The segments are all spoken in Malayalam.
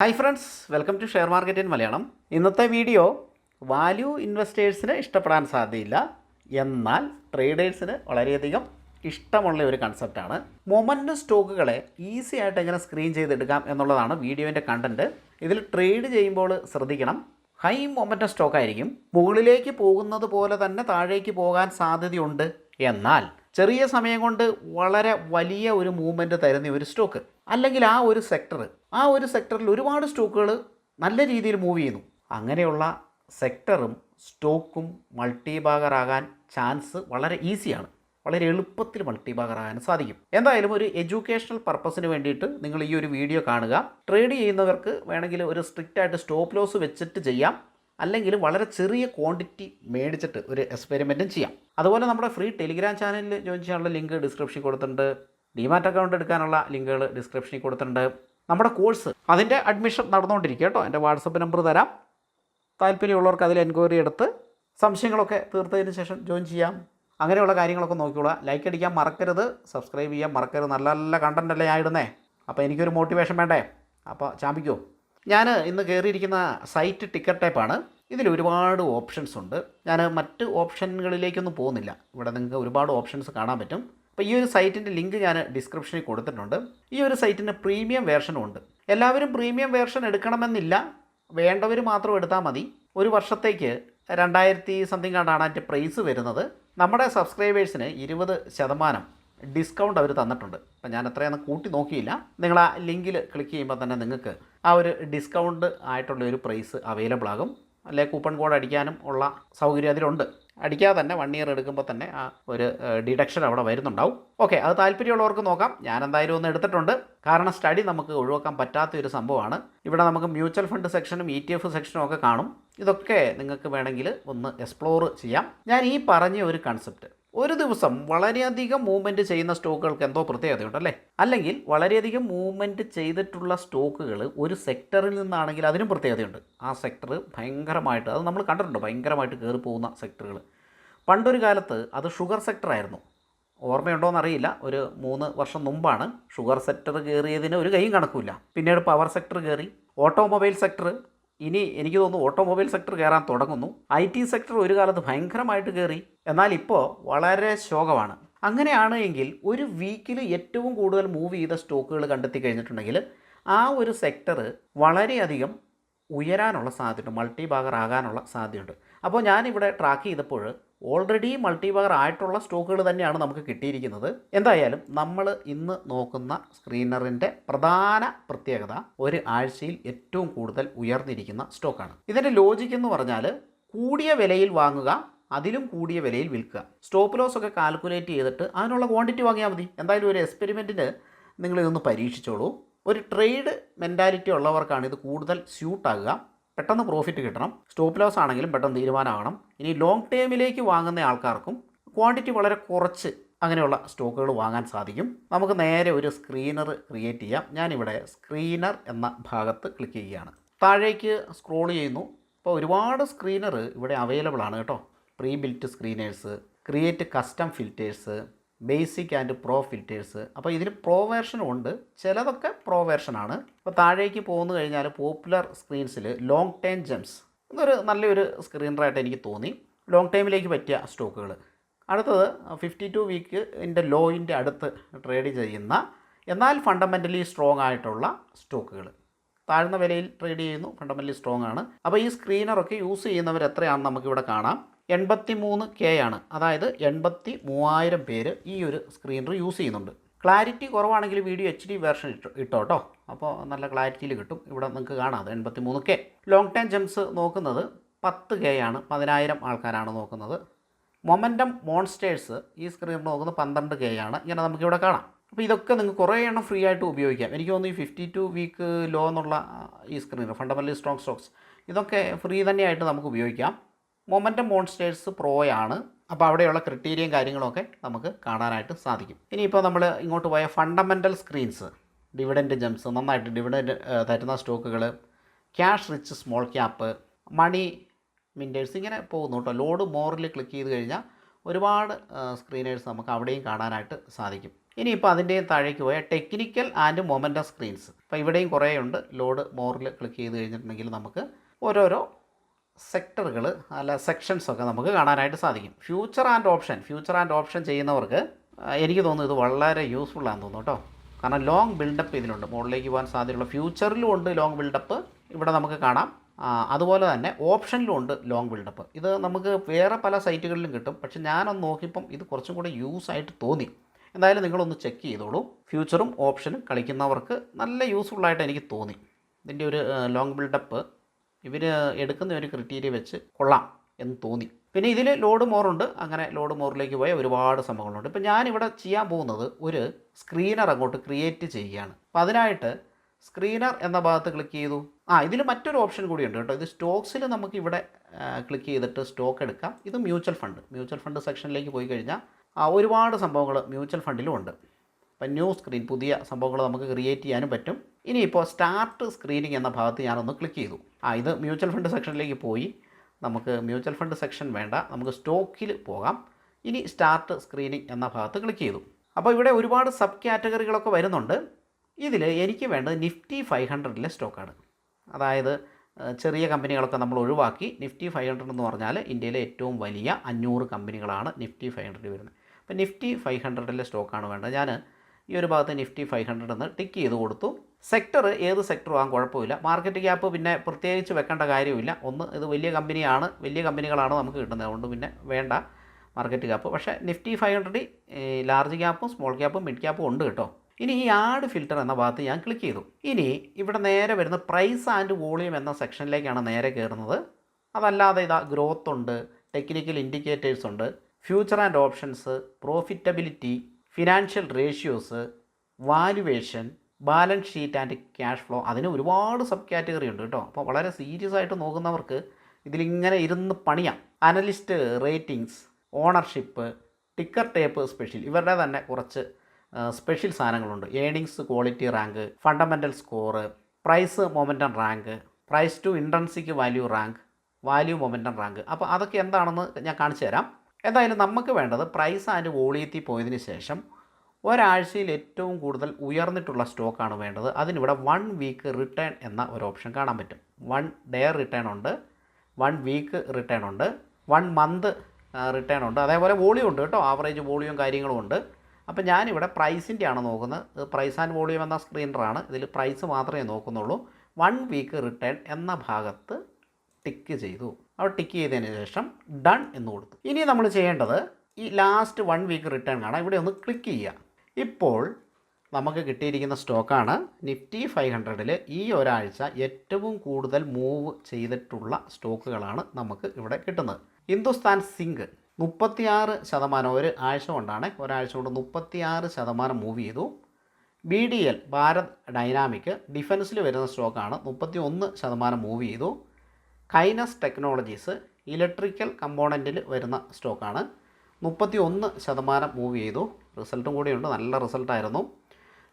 Hi friends welcome to share market in Malayalam ഇന്നത്തെ വീഡിയോ വാല്യൂ ഇൻവെസ്റ്റേഴ്സിന് ഇഷ്ടപ്പെടാൻ സാധ്യതയില്ല. എന്നാൽ ട്രേഡേഴ്സിന് വളരെയധികം ഇഷ്ടമുള്ള ഒരു കൺസെപ്റ്റാണ് മൊമന്റ് സ്റ്റോക്കുകളെ ഈസി ആയിട്ട് എങ്ങനെ സ്ക്രീൻ ചെയ്തെടുക്കാം എന്നുള്ളതാണ് വീഡിയോന്റെ കണ്ടന്റ് ഇതിൽ ട്രേഡ് ചെയ്യുമ്പോൾ ശ്രദ്ധിക്കണം. ഹൈ മൊമന്റ് സ്റ്റോക്ക് ആയിരിക്കും. മുകളിലേക്ക് പോകുന്നത് പോലെ തന്നെ താഴേക്ക് പോകാൻ സാധ്യതയുണ്ട്. എന്നാൽ ചെറിയ സമയം കൊണ്ട് വളരെ വലിയ ഒരു മൂവ്മെന്റ് തരുന്ന ഒരു സ്റ്റോക്ക് അല്ലെങ്കിൽ ആ ഒരു സെക്ടർ ആ ഒരു സെക്ടറിൽ ഒരുപാട് സ്റ്റോക്കുകൾ നല്ല രീതിയിൽ മൂവ് ചെയ്യുന്നു. അങ്ങനെയുള്ള സെക്ടറും സ്റ്റോക്കും മൾട്ടിബാഗർ ആകാൻ ചാൻസ് വളരെ ഈസിയാണ് വളരെ എളുപ്പത്തിൽ മൾട്ടിബാഗർ മൾട്ടിബാഗറാകാൻ സാധിക്കും. എന്തായാലും ഒരു എഡ്യൂക്കേഷണൽ പർപ്പസിന് വേണ്ടിയിട്ട് നിങ്ങൾ ഈ ഒരു വീഡിയോ കാണുക. ട്രേഡ് ചെയ്യുന്നവർക്ക് വേണമെങ്കിൽ ഒരു സ്ട്രിക്റ്റ് ആയിട്ട് സ്റ്റോപ്പ് ലോസ് വെച്ചിട്ട് ചെയ്യാം. അല്ലെങ്കിൽ വളരെ ചെറിയ ക്വാണ്ടിറ്റി മേടിച്ചിട്ട് ഒരു എക്സ്പെരിമെന്റും ചെയ്യാം. അതുപോലെ നമ്മുടെ ഫ്രീ ടെലിഗ്രാം ചാനലിൽ ജോയിൻ ചെയ്യാനുള്ള ലിങ്ക് ഡിസ്ക്രിപ്ഷനിൽ കൊടുത്തിട്ടുണ്ട്. ഡിമാറ്റ് അക്കൗണ്ട് എടുക്കാനുള്ള ലിങ്കുകൾ ഡിസ്ക്രിപ്ഷനിൽ കൊടുത്തിട്ടുണ്ട്. നമ്മുടെ കോഴ്സ് അതിന്റെ അഡ്മിഷൻ നടന്നുകൊണ്ടിരിക്കുക കേട്ടോ. എന്റെ വാട്സപ്പ് നമ്പർ തരാം. താല്പര്യമുള്ളവർക്ക് അതിൽ എൻക്വയറി എടുത്ത് സംശയങ്ങളൊക്കെ തീർത്തതിന് ശേഷം ജോയിൻ ചെയ്യാം. അങ്ങനെയുള്ള കാര്യങ്ങളൊക്കെ നോക്കിക്കോളാം ലൈക്ക് അടിക്കാൻ മറക്കരുത്. സബ്സ്ക്രൈബ് ചെയ്യാൻ മറക്കരുത്. നല്ല നല്ല കണ്ടന്റ് അല്ലേ ഇടുന്നേ? അപ്പോൾ എനിക്കൊരു മോട്ടിവേഷൻ വേണ്ടേ? അപ്പോൾ ചാമ്പിക്കോ. ഞാൻ ഇന്ന് കയറിയിരിക്കുന്ന സൈറ്റ് ടിക്കറ്റ് ടൈപ്പാണ് ഇതിൽ ഒരുപാട് ഓപ്ഷൻസ് ഉണ്ട്. ഞാൻ മറ്റ് ഓപ്ഷനുകളിലേക്കൊന്നും പോകുന്നില്ല. ഇവിടെ നിങ്ങൾക്ക് ഒരുപാട് ഓപ്ഷൻസ് കാണാൻ പറ്റും. അപ്പോൾ ഈ ഒരു സൈറ്റിന്റെ ലിങ്ക് ഞാൻ ഡിസ്ക്രിപ്ഷനിൽ കൊടുത്തിട്ടുണ്ട്. ഈ ഒരു സൈറ്റിന്റെ പ്രീമിയം വേർഷനും ഉണ്ട്. എല്ലാവരും പ്രീമിയം വേർഷൻ എടുക്കണമെന്നില്ല. വേണ്ടവർ മാത്രം എടുത്താൽ മതി. ഒരു വർഷത്തേക്ക് രണ്ടായിരത്തി സംതിങ് കണ്ടാണ് അതിന്റെ പ്രൈസ് വരുന്നത്. നമ്മുടെ സബ്സ്ക്രൈബേഴ്സിന് ഇരുപത് ശതമാനം ഡിസ്കൗണ്ട് അവർ തന്നിട്ടുണ്ട്. അപ്പം ഞാൻ അത്രയൊന്നും കൂട്ടി നോക്കിയില്ല. നിങ്ങൾ ആ ലിങ്കിൽ ക്ലിക്ക് ചെയ്യുമ്പോൾ തന്നെ നിങ്ങൾക്ക് ആ ഒരു ഡിസ്കൗണ്ട് ആയിട്ടുള്ള ഒരു പ്രൈസ് അവൈലബിൾ ആകും. അല്ലെ കൂപ്പൺ കോഡ് അടിക്കാനും ഉള്ള സൗകര്യം അതിലുണ്ട്. അടിക്കാതെ തന്നെ വൺ ഇയർ എടുക്കുമ്പോൾ തന്നെ ആ ഒരു ഡിഡക്ഷൻ അവിടെ വരുന്നുണ്ടാവും. ഓക്കെ അത് താല്പര്യമുള്ളവർക്ക് നോക്കാം. ഞാൻ എന്തായാലും ഒന്ന് എടുത്തിട്ടുണ്ട്. കാരണം സ്റ്റഡി നമുക്ക് ഒഴിവാക്കാൻ പറ്റാത്ത ഒരു സംഭവമാണ്. ഇവിടെ നമുക്ക് മ്യൂച്വൽ ഫണ്ട് സെക്ഷനും ഇ ടി എഫ് സെക്ഷനും ഒക്കെ കാണും. ഇതൊക്കെ നിങ്ങൾക്ക് വേണമെങ്കിൽ ഒന്ന് എക്സ്പ്ലോർ ചെയ്യാം. ഞാൻ ഈ പറഞ്ഞ ഒരു കൺസെപ്റ്റ് ഒരു ദിവസം വളരെയധികം മൂവ്മെന്റ് ചെയ്യുന്ന സ്റ്റോക്കുകൾക്ക് എന്തോ പ്രത്യേകതയുണ്ട് അല്ലേ അല്ലെങ്കിൽ വളരെയധികം മൂവ്മെന്റ് ചെയ്തിട്ടുള്ള സ്റ്റോക്കുകൾ ഒരു സെക്ടറിൽ നിന്നാണെങ്കിൽ അതിനും പ്രത്യേകതയുണ്ട്. ആ സെക്ടർ ഭയങ്കരമായിട്ട് അത് നമ്മൾ കണ്ടിട്ടുണ്ട്? ഭയങ്കരമായിട്ട് കയറി പോകുന്ന സെക്ടറുകൾ പണ്ടൊരു കാലത്ത് അത് ഷുഗർ സെക്ടറായിരുന്നു ഓർമ്മയുണ്ടോയെന്ന് അറിയില്ല ഒരു മൂന്ന് വർഷം മുമ്പാണ് ഷുഗർ സെക്ടർ കയറിയതിന് ഒരു കൈയും കണക്കില്ല പിന്നീട് പവർ സെക്ടർ കയറി. ഓട്ടോമൊബൈൽ സെക്ടർ ഇനി എനിക്ക് തോന്നുന്നു ഓട്ടോമൊബൈൽ സെക്ടർ കയറാൻ തുടങ്ങുന്നു. ഐ ടി സെക്ടർ ഒരു കാലത്ത് ഭയങ്കരമായിട്ട് കയറി എന്നാൽ ഇപ്പോൾ വളരെ ശോകമാണ്. അങ്ങനെയാണ് എങ്കിൽ ഒരു വീക്കിൽ ഏറ്റവും കൂടുതൽ മൂവ് ചെയ്ത സ്റ്റോക്കുകൾ കണ്ടെത്തി കഴിഞ്ഞിട്ടുണ്ടെങ്കിൽ ആ ഒരു സെക്ടർ വളരെയധികം ഉയരാനുള്ള സാധ്യതയുണ്ട് മൾട്ടി ബാഗർ ആകാനുള്ള സാധ്യതയുണ്ട്. അപ്പോൾ ഞാനിവിടെ ട്രാക്ക് ചെയ്തപ്പോൾ ഓൾറെഡി മൾട്ടി ബാഗർ ആയിട്ടുള്ള സ്റ്റോക്കുകൾ തന്നെയാണ് നമുക്ക് കിട്ടിയിരിക്കുന്നത്. എന്തായാലും നമ്മൾ ഇന്ന് നോക്കുന്ന സ്ക്രീനറിന്റെ പ്രധാന പ്രത്യേകത ഒരു ആഴ്ചയിൽ ഏറ്റവും കൂടുതൽ ഉയർന്നിരിക്കുന്ന സ്റ്റോക്കാണ്. ഇതിന്റെ ലോജിക് എന്ന് പറഞ്ഞാൽ കൂടിയ വിലയിൽ വാങ്ങുക അതിലും കൂടിയ വിലയിൽ വിൽക്കുക. സ്റ്റോപ്പ് ലോസ് ഒക്കെ കാൽക്കുലേറ്റ് ചെയ്തിട്ട് അതിനുള്ള ക്വാണ്ടിറ്റി വാങ്ങിയാൽ മതി. എന്തായാലും ഒരു എക്സ്പെരിമെന്റിന് നിങ്ങളിതൊന്ന് പരീക്ഷിച്ചോളൂ. ഒരു ട്രേഡ് മെന്റാലിറ്റി ഉള്ളവർക്കാണ് ഇത് കൂടുതൽ സ്യൂട്ടാകുക പെട്ടെന്ന് പ്രോഫിറ്റ് കിട്ടണം. സ്റ്റോപ്പ് ലോസ് ആണെങ്കിലും പെട്ടെന്ന് തീരുമാനമാകണം. ഇനി ലോങ് ടേമിലേക്ക് വാങ്ങുന്ന ആൾക്കാർക്കും ക്വാണ്ടിറ്റി വളരെ കുറച്ച് അങ്ങനെയുള്ള സ്റ്റോക്കുകൾ വാങ്ങാൻ സാധിക്കും. നമുക്ക് നേരെ ഒരു സ്ക്രീനർ ക്രിയേറ്റ് ചെയ്യാം. ഞാനിവിടെ സ്ക്രീനർ എന്ന ഭാഗത്ത് ക്ലിക്ക് ചെയ്യുകയാണ്. താഴേക്ക് സ്ക്രോൾ ചെയ്യുന്നു. അപ്പോൾ ഒരുപാട് സ്ക്രീനർ ഇവിടെ അവൈലബിൾ ആണ് കേട്ടോ. Pre built screeners create custom filters basic and pro filters. അപ്പോൾ ഇതിന് പ്രോ വേർഷനും ഉണ്ട്. ചിലതൊക്കെ പ്രോ വേർഷനാണ് അപ്പോൾ താഴേക്ക് പോകുന്നു കഴിഞ്ഞാൽ പോപ്പുലർ സ്ക്രീൻസിൽ ലോങ് ടൈം ജെംസ് ഇതൊരു നല്ലൊരു സ്ക്രീനറായിട്ട് എനിക്ക് തോന്നി. ലോങ് ടൈമിലേക്ക് പറ്റിയ സ്റ്റോക്കുകൾ. അടുത്തത് ഫിഫ്റ്റി ടു വീക്കിന്റെ ലോയിന്റെ അടുത്ത് ട്രേഡ് ചെയ്യുന്ന എന്നാൽ ഫണ്ടമെന്റലി സ്ട്രോങ് ആയിട്ടുള്ള സ്റ്റോക്കുകൾ. താഴ്ന്ന വിലയിൽ ട്രേഡ് ചെയ്യുന്നു ഫണ്ടമെന്റലി സ്ട്രോങ് ആണ്. അപ്പോൾ ഈ സ്ക്രീനറൊക്കെ യൂസ് ചെയ്യുന്നവർ എത്രയാണെന്ന് നമുക്കിവിടെ കാണാം. എൺപത്തി മൂന്ന് കെ ആണ്. അതായത് എൺപത്തി മൂവായിരം പേര് ഈ ഒരു സ്ക്രീനർ യൂസ് ചെയ്യുന്നുണ്ട്. ക്ലാരിറ്റി കുറവാണെങ്കിൽ വീഡിയോ എച്ച് ഡി വേർഷൻ ഇട്ടോ ഇട്ടോ കേട്ടോ അപ്പോൾ നല്ല ക്ലാരിറ്റിയിൽ കിട്ടും. ഇവിടെ നിങ്ങൾക്ക് കാണാം അത് എൺപത്തി മൂന്ന് കെ ലോങ് ടൈം ജംസ് നോക്കുന്നത് പത്ത് കെ ആണ്. പതിനായിരം ആൾക്കാരാണ് നോക്കുന്നത്. മൊമെന്റം മോൺസ്റ്റേഴ്സ് ഈ സ്ക്രീൻ നോക്കുന്നത് പന്ത്രണ്ട് കെ ആണ്. ഇങ്ങനെ നമുക്കിവിടെ കാണാം. അപ്പോൾ ഇതൊക്കെ നിങ്ങൾക്ക് കുറേ എണ്ണം ഫ്രീ ആയിട്ട് ഉപയോഗിക്കാം. എനിക്ക് തോന്നുന്നു ഈ ഫിഫ്റ്റി ടു വീക്ക് ലോ എന്നുള്ള ഈ സ്ക്രീനർ ഫണ്ടമെന്റലി സ്ട്രോങ് സ്റ്റോക്സ് ഇതൊക്കെ ഫ്രീ തന്നെയായിട്ട് നമുക്ക് ഉപയോഗിക്കാം. മൊമെന്റം മോൺസ്റ്റേഴ്സ് പ്രോയാണ്. അപ്പോൾ അവിടെയുള്ള ക്രിറ്റീരിയയും കാര്യങ്ങളൊക്കെ നമുക്ക് കാണാനായിട്ട് സാധിക്കും. ഇനിയിപ്പോൾ നമ്മൾ ഇങ്ങോട്ട് പോയ ഫണ്ടമെന്റൽ സ്ക്രീൻസ്. ഡിവിഡന്റ് ജംസ് നന്നായിട്ട് ഡിവിഡന്റ് തരുന്ന സ്റ്റോക്കുകൾ cash rich small cap money minters ഇങ്ങനെ പോകുന്നു കേട്ടോ. ലോഡ് മോറിൽ ക്ലിക്ക് ചെയ്ത് കഴിഞ്ഞാൽ ഒരുപാട് സ്ക്രീനേഴ്സ് നമുക്ക് അവിടെയും കാണാനായിട്ട് സാധിക്കും. ഇനിയിപ്പോൾ അതിന്റെയും താഴേക്ക് പോയ ടെക്നിക്കൽ ആൻഡ് മൊമെന്റ സ്ക്രീൻസ്. അപ്പോൾ ഇവിടെയും കുറേ ഉണ്ട് ലോഡ് മോറിൽ ക്ലിക്ക് ചെയ്ത് കഴിഞ്ഞിട്ടുണ്ടെങ്കിൽ നമുക്ക് ഓരോരോ സെക്ടറുകൾ അല്ല സെക്ഷൻസൊക്കെ നമുക്ക് കാണാനായിട്ട് സാധിക്കും. Future and option future and option ചെയ്യുന്നവർക്ക് എനിക്ക് തോന്നുന്നു ഇത് വളരെ യൂസ്ഫുൾ ആണെന്ന് തോന്നുന്നു കേട്ടോ. കാരണം ലോങ് ബിൽഡപ്പ് ഇതിലുണ്ട്. മുകളിലേക്ക് പോകാൻ സാധ്യതയുള്ള ഫ്യൂച്ചറിലും ഉണ്ട് ലോങ് ബിൽഡപ്പ് ഇവിടെ നമുക്ക് കാണാം. അതുപോലെ തന്നെ ഓപ്ഷനിലും ഉണ്ട് ലോങ് ബിൽഡപ്പ് ഇത് നമുക്ക് വേറെ പല സൈറ്റുകളിലും കിട്ടും. പക്ഷെ ഞാനൊന്ന് നോക്കിയപ്പം ഇത് കുറച്ചും കൂടി യൂസ് ആയിട്ട് തോന്നി. എന്തായാലും നിങ്ങളൊന്ന് ചെക്ക് ചെയ്തോളൂ. ഫ്യൂച്ചറും ഓപ്ഷനും കളിക്കുന്നവർക്ക് നല്ല യൂസ്ഫുള്ളായിട്ട് എനിക്ക് തോന്നി. ഇതിന്റെ ഒരു ലോങ് ബിൽഡപ്പ് ഇവർ എടുക്കുന്ന ഒരു ക്രിറ്റീരിയ വെച്ച് കൊള്ളാം എന്ന് തോന്നി. പിന്നെ ഇതിൽ ലോഡ് മോറുണ്ട് അങ്ങനെ ലോഡ് മോറിലേക്ക് പോയ ഒരുപാട് സംഭവങ്ങളുണ്ട്. ഇപ്പം ഞാനിവിടെ ചെയ്യാൻ പോകുന്നത് ഒരു സ്ക്രീനർ അങ്ങോട്ട് ക്രിയേറ്റ് ചെയ്യുകയാണ്. അപ്പോൾ അതിനായിട്ട് സ്ക്രീനർ എന്ന ഭാഗത്ത് ക്ലിക്ക് ചെയ്തു. ആ ഇതിൽ മറ്റൊരു ഓപ്ഷൻ കൂടി ഉണ്ട് കേട്ടോ. ഇത് സ്റ്റോക്സിൽ നമുക്ക് ഇവിടെ ക്ലിക്ക് ചെയ്തിട്ട് സ്റ്റോക്ക് എടുക്കാം. ഇത് മ്യൂച്വൽ ഫണ്ട് മ്യൂച്വൽ ഫണ്ട് സെക്ഷനിലേക്ക് പോയി കഴിഞ്ഞാൽ ആ, ഒരുപാട് സംഭവങ്ങൾ മ്യൂച്വൽ ഫണ്ടിലും ഉണ്ട്. അപ്പം ന്യൂ സ്ക്രീൻ പുതിയ സംഭവങ്ങൾ നമുക്ക് ക്രിയേറ്റ് ചെയ്യാനും പറ്റും. ഇനിയിപ്പോൾ സ്റ്റാർട്ട് സ്ക്രീനിങ് എന്ന ഭാഗത്ത് ഞാനൊന്ന് ക്ലിക്ക് ചെയ്തു. ആ ഇത് മ്യൂച്വൽ ഫണ്ട് സെക്ഷനിലേക്ക് പോയി. നമുക്ക് മ്യൂച്വൽ ഫണ്ട് സെക്ഷൻ വേണ്ട. നമുക്ക് സ്റ്റോക്കിൽ പോകാം. ഇനി സ്റ്റാർട്ട് സ്ക്രീനിങ് എന്ന ഭാഗത്ത് ക്ലിക്ക് ചെയ്തു. അപ്പോൾ ഇവിടെ ഒരുപാട് സബ് കാറ്റഗറികളൊക്കെ വരുന്നുണ്ട്. ഇതിൽ എനിക്ക് വേണ്ടത് നിഫ്റ്റി ഫൈവ് ഹൺഡ്രഡിലെ സ്റ്റോക്കാണ് അതായത് ചെറിയ കമ്പനികളൊക്കെ നമ്മൾ ഒഴിവാക്കി. നിഫ്റ്റി ഫൈവ് ഹൺഡ്രഡ് എന്ന് പറഞ്ഞാൽ ഇന്ത്യയിലെ ഏറ്റവും വലിയ അഞ്ഞൂറ് കമ്പനികളാണ് നിഫ്റ്റി ഫൈവ് ഹൺഡ്രഡ് വരുന്നത്. അപ്പോൾ നിഫ്റ്റി ഫൈവ് ഹൺഡ്രഡിലെ സ്റ്റോക്കാണ് വേണ്ടത്. ഞാൻ ഈ ഒരു ഭാഗത്ത് നിഫ്റ്റി ഫൈവ് ഹൺഡ്രഡ് എന്ന് ടിക്ക് ചെയ്ത് കൊടുത്തു. സെക്ടർ ഏത് സെക്ടറും ആകാൻ കുഴപ്പമില്ല. മാർക്കറ്റ് ക്യാപ്പ് പിന്നെ പ്രത്യേകിച്ച് വെക്കേണ്ട കാര്യമില്ല. ഒന്ന് ഇത് വലിയ കമ്പനിയാണ് വലിയ കമ്പനികളാണ് നമുക്ക് കിട്ടുന്നത്. അതുകൊണ്ട് പിന്നെ വേണ്ട മാർക്കറ്റ് ക്യാപ്പ് പക്ഷേ നിഫ്റ്റി ഫൈവ് ഹൺഡ്രഡ് ലാർജ് ക്യാപ്പും സ്മോൾ ക്യാപ്പും മിഡ് ക്യാപ്പും ഉണ്ട് കേട്ടോ. ഇനി ഈ ആഡ് ഫിൽറ്റർ എന്ന ഭാഗത്ത് ഞാൻ ക്ലിക്ക് ചെയ്തു. ഇനി ഇവിടെ നേരെ വരുന്ന പ്രൈസ് ആൻഡ് വോളിയം എന്ന സെക്ഷനിലേക്കാണ് നേരെ കയറുന്നത്. അതല്ലാതെ ഇതാ ഗ്രോത്ത് ഉണ്ട് ടെക്നിക്കൽ ഇൻഡിക്കേറ്റേഴ്സ് ഉണ്ട് future and options profitability financial ratios valuation balance sheet and cash flow അതിന് ഒരുപാട് സബ് കാറ്റഗറി ഉണ്ട് കേട്ടോ. അപ്പോൾ വളരെ സീരിയസ് ആയിട്ട് നോക്കുന്നവർക്ക് ഇതിലിങ്ങനെ ഇരുന്ന് പണിയാം. Analyst ratings ownership ticker tape special ഇവരുടെ തന്നെ കുറച്ച് സ്പെഷ്യൽ സാധനങ്ങളുണ്ട്. Earnings quality rank fundamental score price momentum rank price to intrinsic value rank value momentum rank അപ്പോൾ അതൊക്കെ എന്താണെന്ന് ഞാൻ കാണിച്ചു തരാം. എന്തായാലും നമുക്ക് വേണ്ടത് പ്രൈസ് ആൻഡ് വോളിയത്തിൽ പോയതിന് ശേഷം ഒരാഴ്ചയിൽ ഏറ്റവും കൂടുതൽ ഉയർന്നിട്ടുള്ള സ്റ്റോക്കാണ് വേണ്ടത്. അതിനിവിടെ വൺ വീക്ക് റിട്ടേൺ എന്ന ഒരു ഓപ്ഷൻ കാണാൻ പറ്റും. വൺ ഡേ റിട്ടേൺ ഉണ്ട്. വൺ വീക്ക് റിട്ടേൺ ഉണ്ട്. വൺ മന്ത് റിട്ടേൺ ഉണ്ട്. അതേപോലെ വോളിയം ഉണ്ട് കേട്ടോ. ആവറേജ് വോളിയം കാര്യങ്ങളും ഉണ്ട്. അപ്പോൾ ഞാനിവിടെ പ്രൈസിന്റെ ആണ് നോക്കുന്നത്. പ്രൈസ് ആൻഡ് വോളിയം എന്ന സ്ക്രീനറാണ് ഇതിൽ പ്രൈസ് മാത്രമേ നോക്കുന്നുള്ളൂ. വൺ വീക്ക് റിട്ടേൺ എന്ന ഭാഗത്ത് ടിക്ക് ചെയ്തു. അവിടെ ടിക്ക് ചെയ്തതിന് ശേഷം ഡൺ എന്ന് കൊടുത്തു. ഇനി നമ്മൾ ചെയ്യേണ്ടത് ഈ ലാസ്റ്റ് വൺ വീക്ക് റിട്ടേൺ കാണാം ഇവിടെ ഒന്ന് ക്ലിക്ക് ചെയ്യുക. ഇപ്പോൾ നമുക്ക് കിട്ടിയിരിക്കുന്ന സ്റ്റോക്കാണ് നിഫ്റ്റി ഫൈവ് ഹൺഡ്രഡിൽ ഈ ഒരാഴ്ച ഏറ്റവും കൂടുതൽ മൂവ് ചെയ്തിട്ടുള്ള സ്റ്റോക്കുകളാണ് നമുക്ക് ഇവിടെ കിട്ടുന്നത്. ഹിന്ദുസ്ഥാൻ സിങ്ക് മുപ്പത്തിയാറ് ശതമാനം ഒരു ആഴ്ച കൊണ്ടാണ് ഒരാഴ്ച കൊണ്ട് മുപ്പത്തിയാറ് ശതമാനം മൂവ് ചെയ്തു. B D L Bharat dynamic ഡിഫൻസിൽ വരുന്ന സ്റ്റോക്കാണ് മുപ്പത്തി ഒന്ന് ശതമാനം മൂവ് ചെയ്തു. കൈനസ് ടെക്നോളജീസ് ഇലക്ട്രിക്കൽ കമ്പോണന്റിൽ വരുന്ന സ്റ്റോക്കാണ്. മുപ്പത്തി ഒന്ന് ശതമാനം മൂവ് ചെയ്തു. റിസൾട്ടും കൂടിയുണ്ട്. നല്ല റിസൾട്ടായിരുന്നു.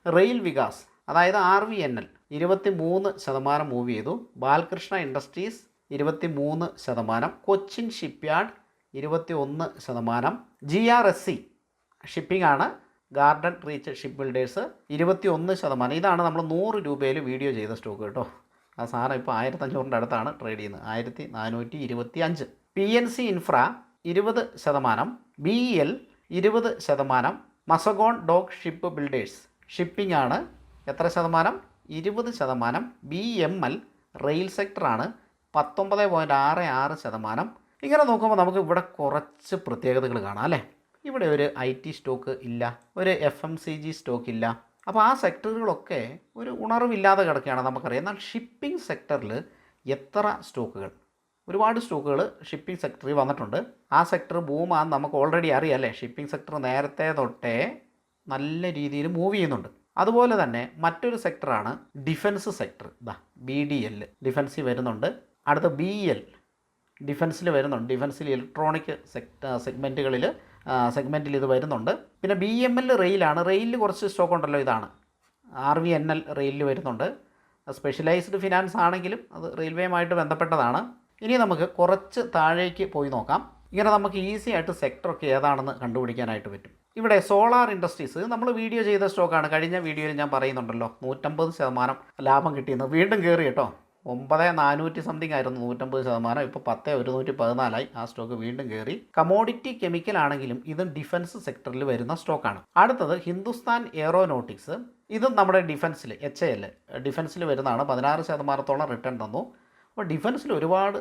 റെയിൽ വികാസ് അതായത് ആർ വി എൻ എൽ ഇരുപത്തി മൂന്ന് ശതമാനം മൂവ് ചെയ്തു. ബാലകൃഷ്ണ ഇൻഡസ്ട്രീസ് ഇരുപത്തി മൂന്ന് ശതമാനം. കൊച്ചിൻ ഷിപ്പ്യാർഡ് ഇരുപത്തി ഒന്ന് ശതമാനം. G R S C shipping ആണ് ഗാർഡൻ റീച്ച് ഷിപ്പ് ബിൽഡേഴ്സ് ഇരുപത്തി ഒന്ന് ശതമാനം. ഇതാണ് നമ്മൾ നൂറ് രൂപയിൽ വീഡിയോ ചെയ്ത സ്റ്റോക്ക് കേട്ടോ. ആ സാധനം ഇപ്പോൾ ആയിരത്തഞ്ഞൂറിന്റെ അടുത്താണ് ട്രേഡ് ചെയ്യുന്നത്. ആയിരത്തി നാനൂറ്റി ഇരുപത്തി അഞ്ച് പി എൻ സി ഇൻഫ്ര ഇരുപത് ശതമാനം ബി എൽ ഇരുപത് ശതമാനം Mazagon dock ship builders shipping ആണ് എത്ര ശതമാനം? ഇരുപത് ശതമാനം. ബി എം എൽ റെയിൽ സെക്ടറാണ് പത്തൊമ്പത് പോയിന്റ് ആറ് ആറ് ശതമാനം. ഇങ്ങനെ നോക്കുമ്പോൾ നമുക്ക് ഇവിടെ കുറച്ച് പ്രത്യേകതകൾ കാണാം അല്ലേ? ഇവിടെ ഒരു ഐ ടി സ്റ്റോക്ക് ഇല്ല ഒരു F M C G stock ഇല്ല അപ്പോൾ ആ സെക്ടറുകളൊക്കെ ഒരു ഉണർവില്ലാതെ കിടക്കുകയാണ് നമുക്കറിയാം. എന്നാൽ ഷിപ്പിംഗ് സെക്ടറിൽ എത്ര സ്റ്റോക്കുകൾ? ഒരുപാട് സ്റ്റോക്കുകൾ ഷിപ്പിംഗ് സെക്ടറിൽ വന്നിട്ടുണ്ട്. ആ സെക്ടർ ബൂമാന്ന് നമുക്ക് ഓൾറെഡി അറിയാം അല്ലേ? ഷിപ്പിംഗ് സെക്ടർ നേരത്തെ തൊട്ടേ നല്ല രീതിയിൽ മൂവ് ചെയ്യുന്നുണ്ട്. അതുപോലെ തന്നെ മറ്റൊരു സെക്ടറാണ് ഡിഫൻസ് സെക്ടർ ഇതാ ബി ഡി എൽ ഡിഫൻസിൽ വരുന്നുണ്ട്. അടുത്ത ബി എൽ ഡിഫൻസിൽ വരുന്നുണ്ട്. ഡിഫൻസിൽ ഇലക്ട്രോണിക് സെക്ട സെഗ്മെന്റുകളിൽ സെഗ്മെന്റിൽ ഇത് വരുന്നുണ്ട്. പിന്നെ ബി എം എൽ റെയിലാണ് റെയിലിൽ കുറച്ച് സ്റ്റോക്ക് ഉണ്ടല്ലോ ഇതാണ്. ആർ വി എൻ എൽ റെയിലിൽ വരുന്നുണ്ട്. സ്പെഷ്യലൈസ്ഡ് ഫിനാൻസ് ആണെങ്കിലും അത് റെയിൽവേയുമായിട്ട് ബന്ധപ്പെട്ടതാണ്. ഇനി നമുക്ക് കുറച്ച് താഴേക്ക് പോയി നോക്കാം. ഇങ്ങനെ നമുക്ക് ഈസി ആയിട്ട് സെക്ടറൊക്കെ ഏതാണെന്ന് കണ്ടുപിടിക്കാനായിട്ട് പറ്റും. ഇവിടെ സോളാർ ഇൻഡസ്ട്രീസ് നമ്മൾ വീഡിയോ ചെയ്ത സ്റ്റോക്കാണ് കഴിഞ്ഞ വീഡിയോയിൽ ഞാൻ പറയുന്നുണ്ടല്ലോ നൂറ്റമ്പത് ശതമാനം ലാഭം കിട്ടിയെന്ന്. വീണ്ടും കയറി കേട്ടോ. ഒമ്പത് നാനൂറ്റി സംതിങ് ആയിരുന്നു നൂറ്റമ്പത് ശതമാനം. ഇപ്പോൾ പത്ത് ഒരുന്നൂറ്റി പതിനാലായി. ആ സ്റ്റോക്ക് വീണ്ടും കയറി കമോഡിറ്റി കെമിക്കൽ ആണെങ്കിലും ഇതും ഡിഫൻസ് സെക്ടറിൽ വരുന്ന സ്റ്റോക്കാണ് അടുത്തത് ഹിന്ദുസ്ഥാൻ എയറോനോട്ടിക്സ് ഇതും നമ്മുടെ ഡിഫൻസിൽ എച്ച് എൽ ഡിഫൻസിൽ വരുന്നതാണ്. പതിനാറ് ശതമാനത്തോളം റിട്ടേൺ തന്നു. അപ്പോൾ ഡിഫൻസിൽ ഒരുപാട്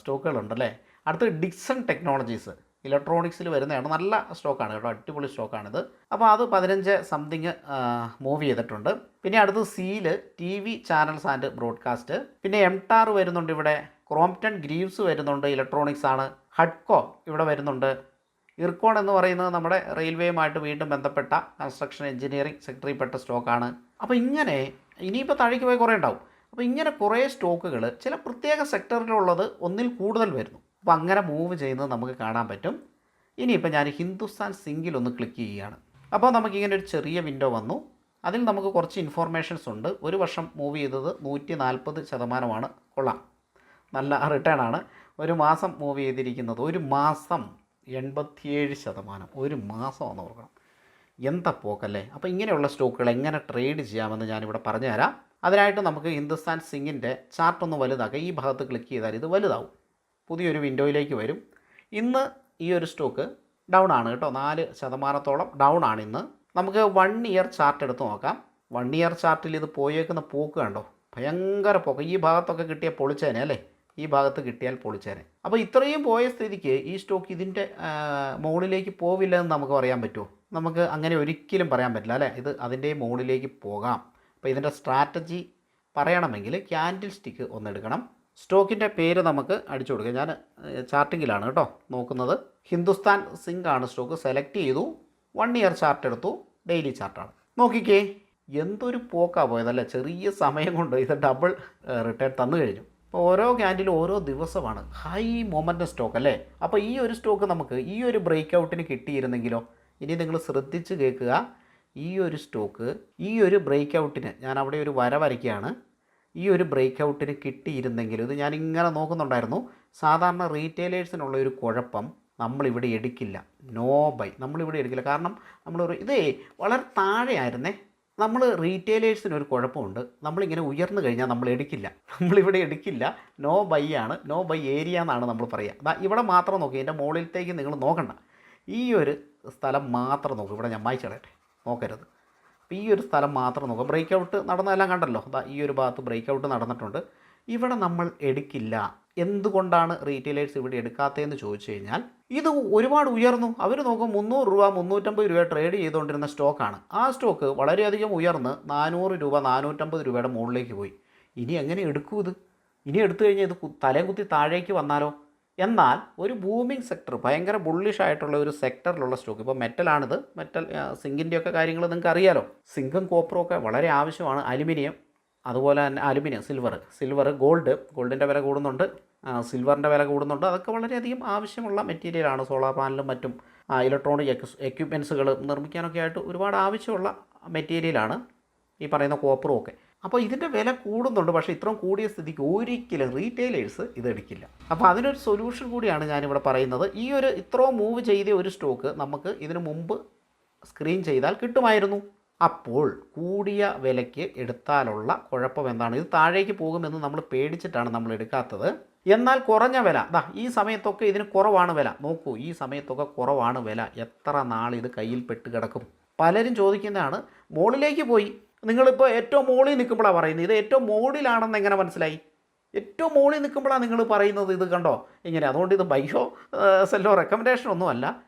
സ്റ്റോക്കുകളുണ്ടല്ലേ അടുത്തത് ഡിക്സൺ ടെക്നോളജീസ്. ഇലക്ട്രോണിക്സിൽ വരുന്നതാണ്. നല്ല സ്റ്റോക്കാണ് കേട്ടോ അടിപൊളി സ്റ്റോക്കാണിത്. അപ്പോൾ അത് പതിനഞ്ച് സംതിങ് മൂവ് ചെയ്തിട്ടുണ്ട്. പിന്നെ അടുത്ത് seal T V channels and broadcast പിന്നെ എം ടാർ വരുന്നുണ്ട് ഇവിടെ. ക്രോംപ്റ്റൺ ഗ്രീവ്സ് വരുന്നുണ്ട് ഇലക്ട്രോണിക്സ് ആണ്. ഹഡ്കോ ഇവിടെ വരുന്നുണ്ട്. ഇർക്കോൺ എന്ന് പറയുന്നത് നമ്മുടെ റെയിൽവേയുമായിട്ട് വീണ്ടും ബന്ധപ്പെട്ട കൺസ്ട്രക്ഷൻ എഞ്ചിനീയറിംഗ് സെക്ടറിൽപ്പെട്ട സ്റ്റോക്കാണ്. അപ്പോൾ ഇങ്ങനെ ഇനിയിപ്പോൾ താഴേക്ക് പോയി കുറേ ഉണ്ടാവും. അപ്പോൾ ഇങ്ങനെ കുറേ സ്റ്റോക്കുകൾ ചില പ്രത്യേക സെക്ടറിലുള്ളത് ഒന്നിൽ കൂടുതൽ വരുന്നു. അപ്പോൾ അങ്ങനെ മൂവ് ചെയ്യുന്നത് നമുക്ക് കാണാൻ പറ്റും. ഇനിയിപ്പോൾ ഞാൻ ഹിന്ദുസ്ഥാൻ സിങ്കിൽ ഒന്ന് ക്ലിക്ക് ചെയ്യുകയാണ്. അപ്പോൾ നമുക്കിങ്ങനെ ഒരു ചെറിയ വിൻഡോ വന്നു. അതിൽ നമുക്ക് കുറച്ച് ഇൻഫോർമേഷൻസ് ഉണ്ട്. ഒരു വർഷം മൂവ് ചെയ്തത് നൂറ്റി നാൽപ്പത് ശതമാനമാണ്. കൊള്ളാം. നല്ല റിട്ടേൺ ആണ്. ഒരു മാസം മൂവ് ചെയ്തിരിക്കുന്നത് ഒരു മാസം എൺപത്തിയേഴ് ശതമാനം. ഒരു മാസമാണെന്ന് ഓർക്കണം. എന്താ പോക്കല്ലേ? അപ്പോൾ ഇങ്ങനെയുള്ള സ്റ്റോക്കുകൾ എങ്ങനെ ട്രേഡ് ചെയ്യാമെന്ന് ഞാനിവിടെ പറഞ്ഞുതരാം. അതിനായിട്ട് നമുക്ക് ഹിന്ദുസ്ഥാൻ സിങ്ങിന്റെ ചാർട്ടൊന്ന് വലുതാക്കാം. ഈ ഭാഗത്ത് ക്ലിക്ക് ചെയ്താൽ ഇത് വലുതാവും. പുതിയൊരു വിൻഡോയിലേക്ക് വരും. ഇന്ന് ഈ ഒരു സ്റ്റോക്ക് ഡൗൺ ആണ് കേട്ടോ. നാല് ശതമാനത്തോളം ഡൗൺ ആണ് ഇന്ന്. നമുക്ക് വൺ ഇയർ ചാർട്ട് എടുത്ത് നോക്കാം. വൺ ഇയർ ചാർട്ടിൽ ഇത് പോയേക്കുന്ന പോക്ക് കണ്ടോ? ഭയങ്കര പോക്ക്. ഈ ഭാഗത്തൊക്കെ കിട്ടിയ പൊളിച്ചേനെ അല്ലേ? ഈ ഭാഗത്ത് കിട്ടിയാൽ പൊളിച്ചേനെ. അപ്പോൾ ഇത്രയും പോയ സ്ഥിതിക്ക് ഈ സ്റ്റോക്ക് ഇതിന്റെ മുകളിലേക്ക് പോവില്ല എന്ന് നമുക്ക് പറയാൻ പറ്റുമോ നമുക്ക് അങ്ങനെ ഒരിക്കലും പറയാൻ പറ്റില്ല അല്ലേ? ഇത് അതിന്റെ മുകളിലേക്ക് പോകാം. അപ്പോൾ ഇതിന്റെ സ്ട്രാറ്റജി പറയണമെങ്കിൽ ക്യാൻഡിൽ സ്റ്റിക്ക് ഒന്നെടുക്കണം സ്റ്റോക്കിന്റെ പേര് നമുക്ക് അടിച്ചു കൊടുക്കാം. ഞാൻ ചാർട്ടിങ്ങിലാണ് കേട്ടോ നോക്കുന്നത്. ഹിന്ദുസ്ഥാൻ സിങ്ക് ആണ് സ്റ്റോക്ക്. സെലക്ട് ചെയ്തു. വൺ ഇയർ ചാർട്ട് എടുത്തു. ഡെയിലി ചാർട്ടാണ്. നോക്കിക്കേ എന്തൊരു പോക്കാ പോയതല്ലേ? ചെറിയ സമയം കൊണ്ട് ഇത് ഡബിൾ റിട്ടേൺ തന്നു കഴിഞ്ഞു. അപ്പോൾ ഓരോ ക്യാൻഡിലും ഓരോ ദിവസമാണ്. ഹൈ മൊമെന്റ് സ്റ്റോക്ക് അല്ലേ? അപ്പോൾ ഈ ഒരു സ്റ്റോക്ക് നമുക്ക് ഈ ഒരു ബ്രേക്ക് ഔട്ടിന് കിട്ടിയിരുന്നെങ്കിലോ? ഇനി നിങ്ങൾ ശ്രദ്ധിച്ച് കേൾക്കുക. ഈ ഒരു സ്റ്റോക്ക് ഈ ഒരു ബ്രേക്ക് ഔട്ടിന് ഞാൻ അവിടെ ഒരു വര വരയ്ക്കുകയാണ്. ഈ ഒരു ബ്രേക്ക് ഔട്ടിന് കിട്ടിയിരുന്നെങ്കിൽ ഇത് ഞാൻ ഇങ്ങനെ നോക്കുന്നുണ്ടായിരുന്നു. സാധാരണ റീറ്റെയിലേഴ്സിനുള്ള ഒരു കുഴപ്പം നമ്മളിവിടെ എടുക്കില്ല. നോ ബൈ നമ്മളിവിടെ എടുക്കില്ല. കാരണം നമ്മൾ ഇതേ വളരെ താഴെയായിരുന്നേ. നമ്മൾ റീറ്റെയിലേഴ്സിന് ഒരു കുഴപ്പമുണ്ട്. നമ്മളിങ്ങനെ ഉയർന്നു കഴിഞ്ഞാൽ നമ്മൾ എടുക്കില്ല. നമ്മളിവിടെ എടുക്കില്ല. നോ ബൈ ആണ്. നോ ബൈ ഏരിയ എന്നാണ് നമ്മൾ പറയുക. അതാ ഇവിടെ മാത്രം നോക്കി. എന്റെ മുകളിലത്തേക്ക് നിങ്ങൾ നോക്കണ്ട. ഈ ഒരു സ്ഥലം മാത്രം നോക്കും. ഇവിടെ ഞാൻ വായിച്ചിടട്ടെ നോക്കരുത്. അപ്പോൾ ഈ ഒരു സ്ഥലം മാത്രം നോക്കുക ബ്രേക്ക് ഔട്ട് നടന്നതെല്ലാം കണ്ടല്ലോ. ഈ ഒരു ഭാഗത്ത് ബ്രേക്ക് ഔട്ട് നടന്നിട്ടുണ്ട്. ഇവിടെ നമ്മൾ എടുക്കില്ല. എന്തുകൊണ്ടാണ് റീറ്റെയിലേഴ്സ് ഇവിടെ എടുക്കാത്തതെന്ന് ചോദിച്ചു കഴിഞ്ഞാൽ ഇത് ഒരുപാട് ഉയർന്നു. അവർ നോക്കും മുന്നൂറ് രൂപ മുന്നൂറ്റമ്പത് രൂപ ട്രേഡ് ചെയ്തുകൊണ്ടിരുന്ന സ്റ്റോക്കാണ്. ആ സ്റ്റോക്ക് വളരെയധികം ഉയർന്ന് നാനൂറ് രൂപ നാനൂറ്റമ്പത് രൂപയുടെ മുകളിലേക്ക് പോയി. ഇനി എങ്ങനെ എടുക്കൂ ഇത്? ഇനി എടുത്തു കഴിഞ്ഞാൽ ഇത് തലയും കുത്തി താഴേക്ക് വന്നാലോ? എന്നാൽ ഒരു ബൂമിങ് സെക്ടർ ഭയങ്കര ബുള്ളിഷ് ആയിട്ടുള്ള ഒരു സെക്ടറിലുള്ള സ്റ്റോക്ക് ഇപ്പോൾ മെറ്റലാണിത് മെറ്റൽ സിങ്കിന്റെയൊക്കെ കാര്യങ്ങൾ നിങ്ങൾക്ക് അറിയാലോ സിങ്കും കോപ്പറും ഒക്കെ വളരെ ആവശ്യമാണ്. അലുമിനിയം അതുപോലെ തന്നെ അലുമിനിയം സിൽവർ സിൽവർ ഗോൾഡ് ഗോൾഡിന്റെ വില കൂടുന്നുണ്ട്. സിൽവറിന്റെ വില കൂടുന്നുണ്ട്. അതൊക്കെ വളരെയധികം ആവശ്യമുള്ള മെറ്റീരിയലാണ് സോളാർ പാനലും മറ്റും ഇലക്ട്രോണിക് എക്യുപ്മെൻസുകൾ നിർമ്മിക്കാനൊക്കെ ആയിട്ട് ഒരുപാട് ആവശ്യമുള്ള മെറ്റീരിയലാണ് ഈ പറയുന്ന കോപ്പറും ഒക്കെ. അപ്പോൾ ഇതിന്റെ വില കൂടുന്നുണ്ട്. പക്ഷേ ഇത്രയും കൂടിയ സ്ഥിതിക്ക് ഒരിക്കലും റീറ്റെയിലേഴ്സ് ഇത് എടുക്കില്ല. അപ്പോൾ അതിനൊരു സൊല്യൂഷൻ കൂടിയാണ് ഞാനിവിടെ പറയുന്നത്. ഈ ഒരു ഇത്രയും മൂവ് ചെയ്ത ഒരു സ്റ്റോക്ക് നമുക്ക് ഇതിനു മുമ്പ് സ്ക്രീൻ ചെയ്താൽ കിട്ടുമായിരുന്നു. അപ്പോൾ കൂടിയ വിലയ്ക്ക് എടുത്താലുള്ള കുഴപ്പം എന്താണ്? ഇത് താഴേക്ക് പോകുമെന്ന് നമ്മൾ പേടിച്ചിട്ടാണ് നമ്മൾ എടുക്കാത്തത്. എന്നാൽ കുറഞ്ഞ വില ദാ ഈ സമയത്തൊക്കെ ഇതിന് കുറവാണ് വില. നോക്കൂ ഈ സമയത്തൊക്കെ കുറവാണ് വില. എത്ര നാൾ ഇത് കയ്യിൽ പെട്ട് കിടക്കും? പലരും ചോദിക്കുന്നതാണ് മുകളിലേക്ക് പോയി. നിങ്ങളിപ്പോൾ ഏറ്റവും മുകളിൽ നിൽക്കുമ്പോഴാണ് പറയുന്നത്. ഇത് ഏറ്റവും മുകളിലാണെന്ന് എങ്ങനെ മനസ്സിലായി? ഏറ്റവും മുകളിൽ നിൽക്കുമ്പോഴാണ് നിങ്ങൾ പറയുന്നത് ഇത് കണ്ടോ? ഇങ്ങനെ അതുകൊണ്ട് ഇത് ബൈഹോ സെല്ലോ റെക്കമെൻഡേഷൻ ഒന്നുമല്ല.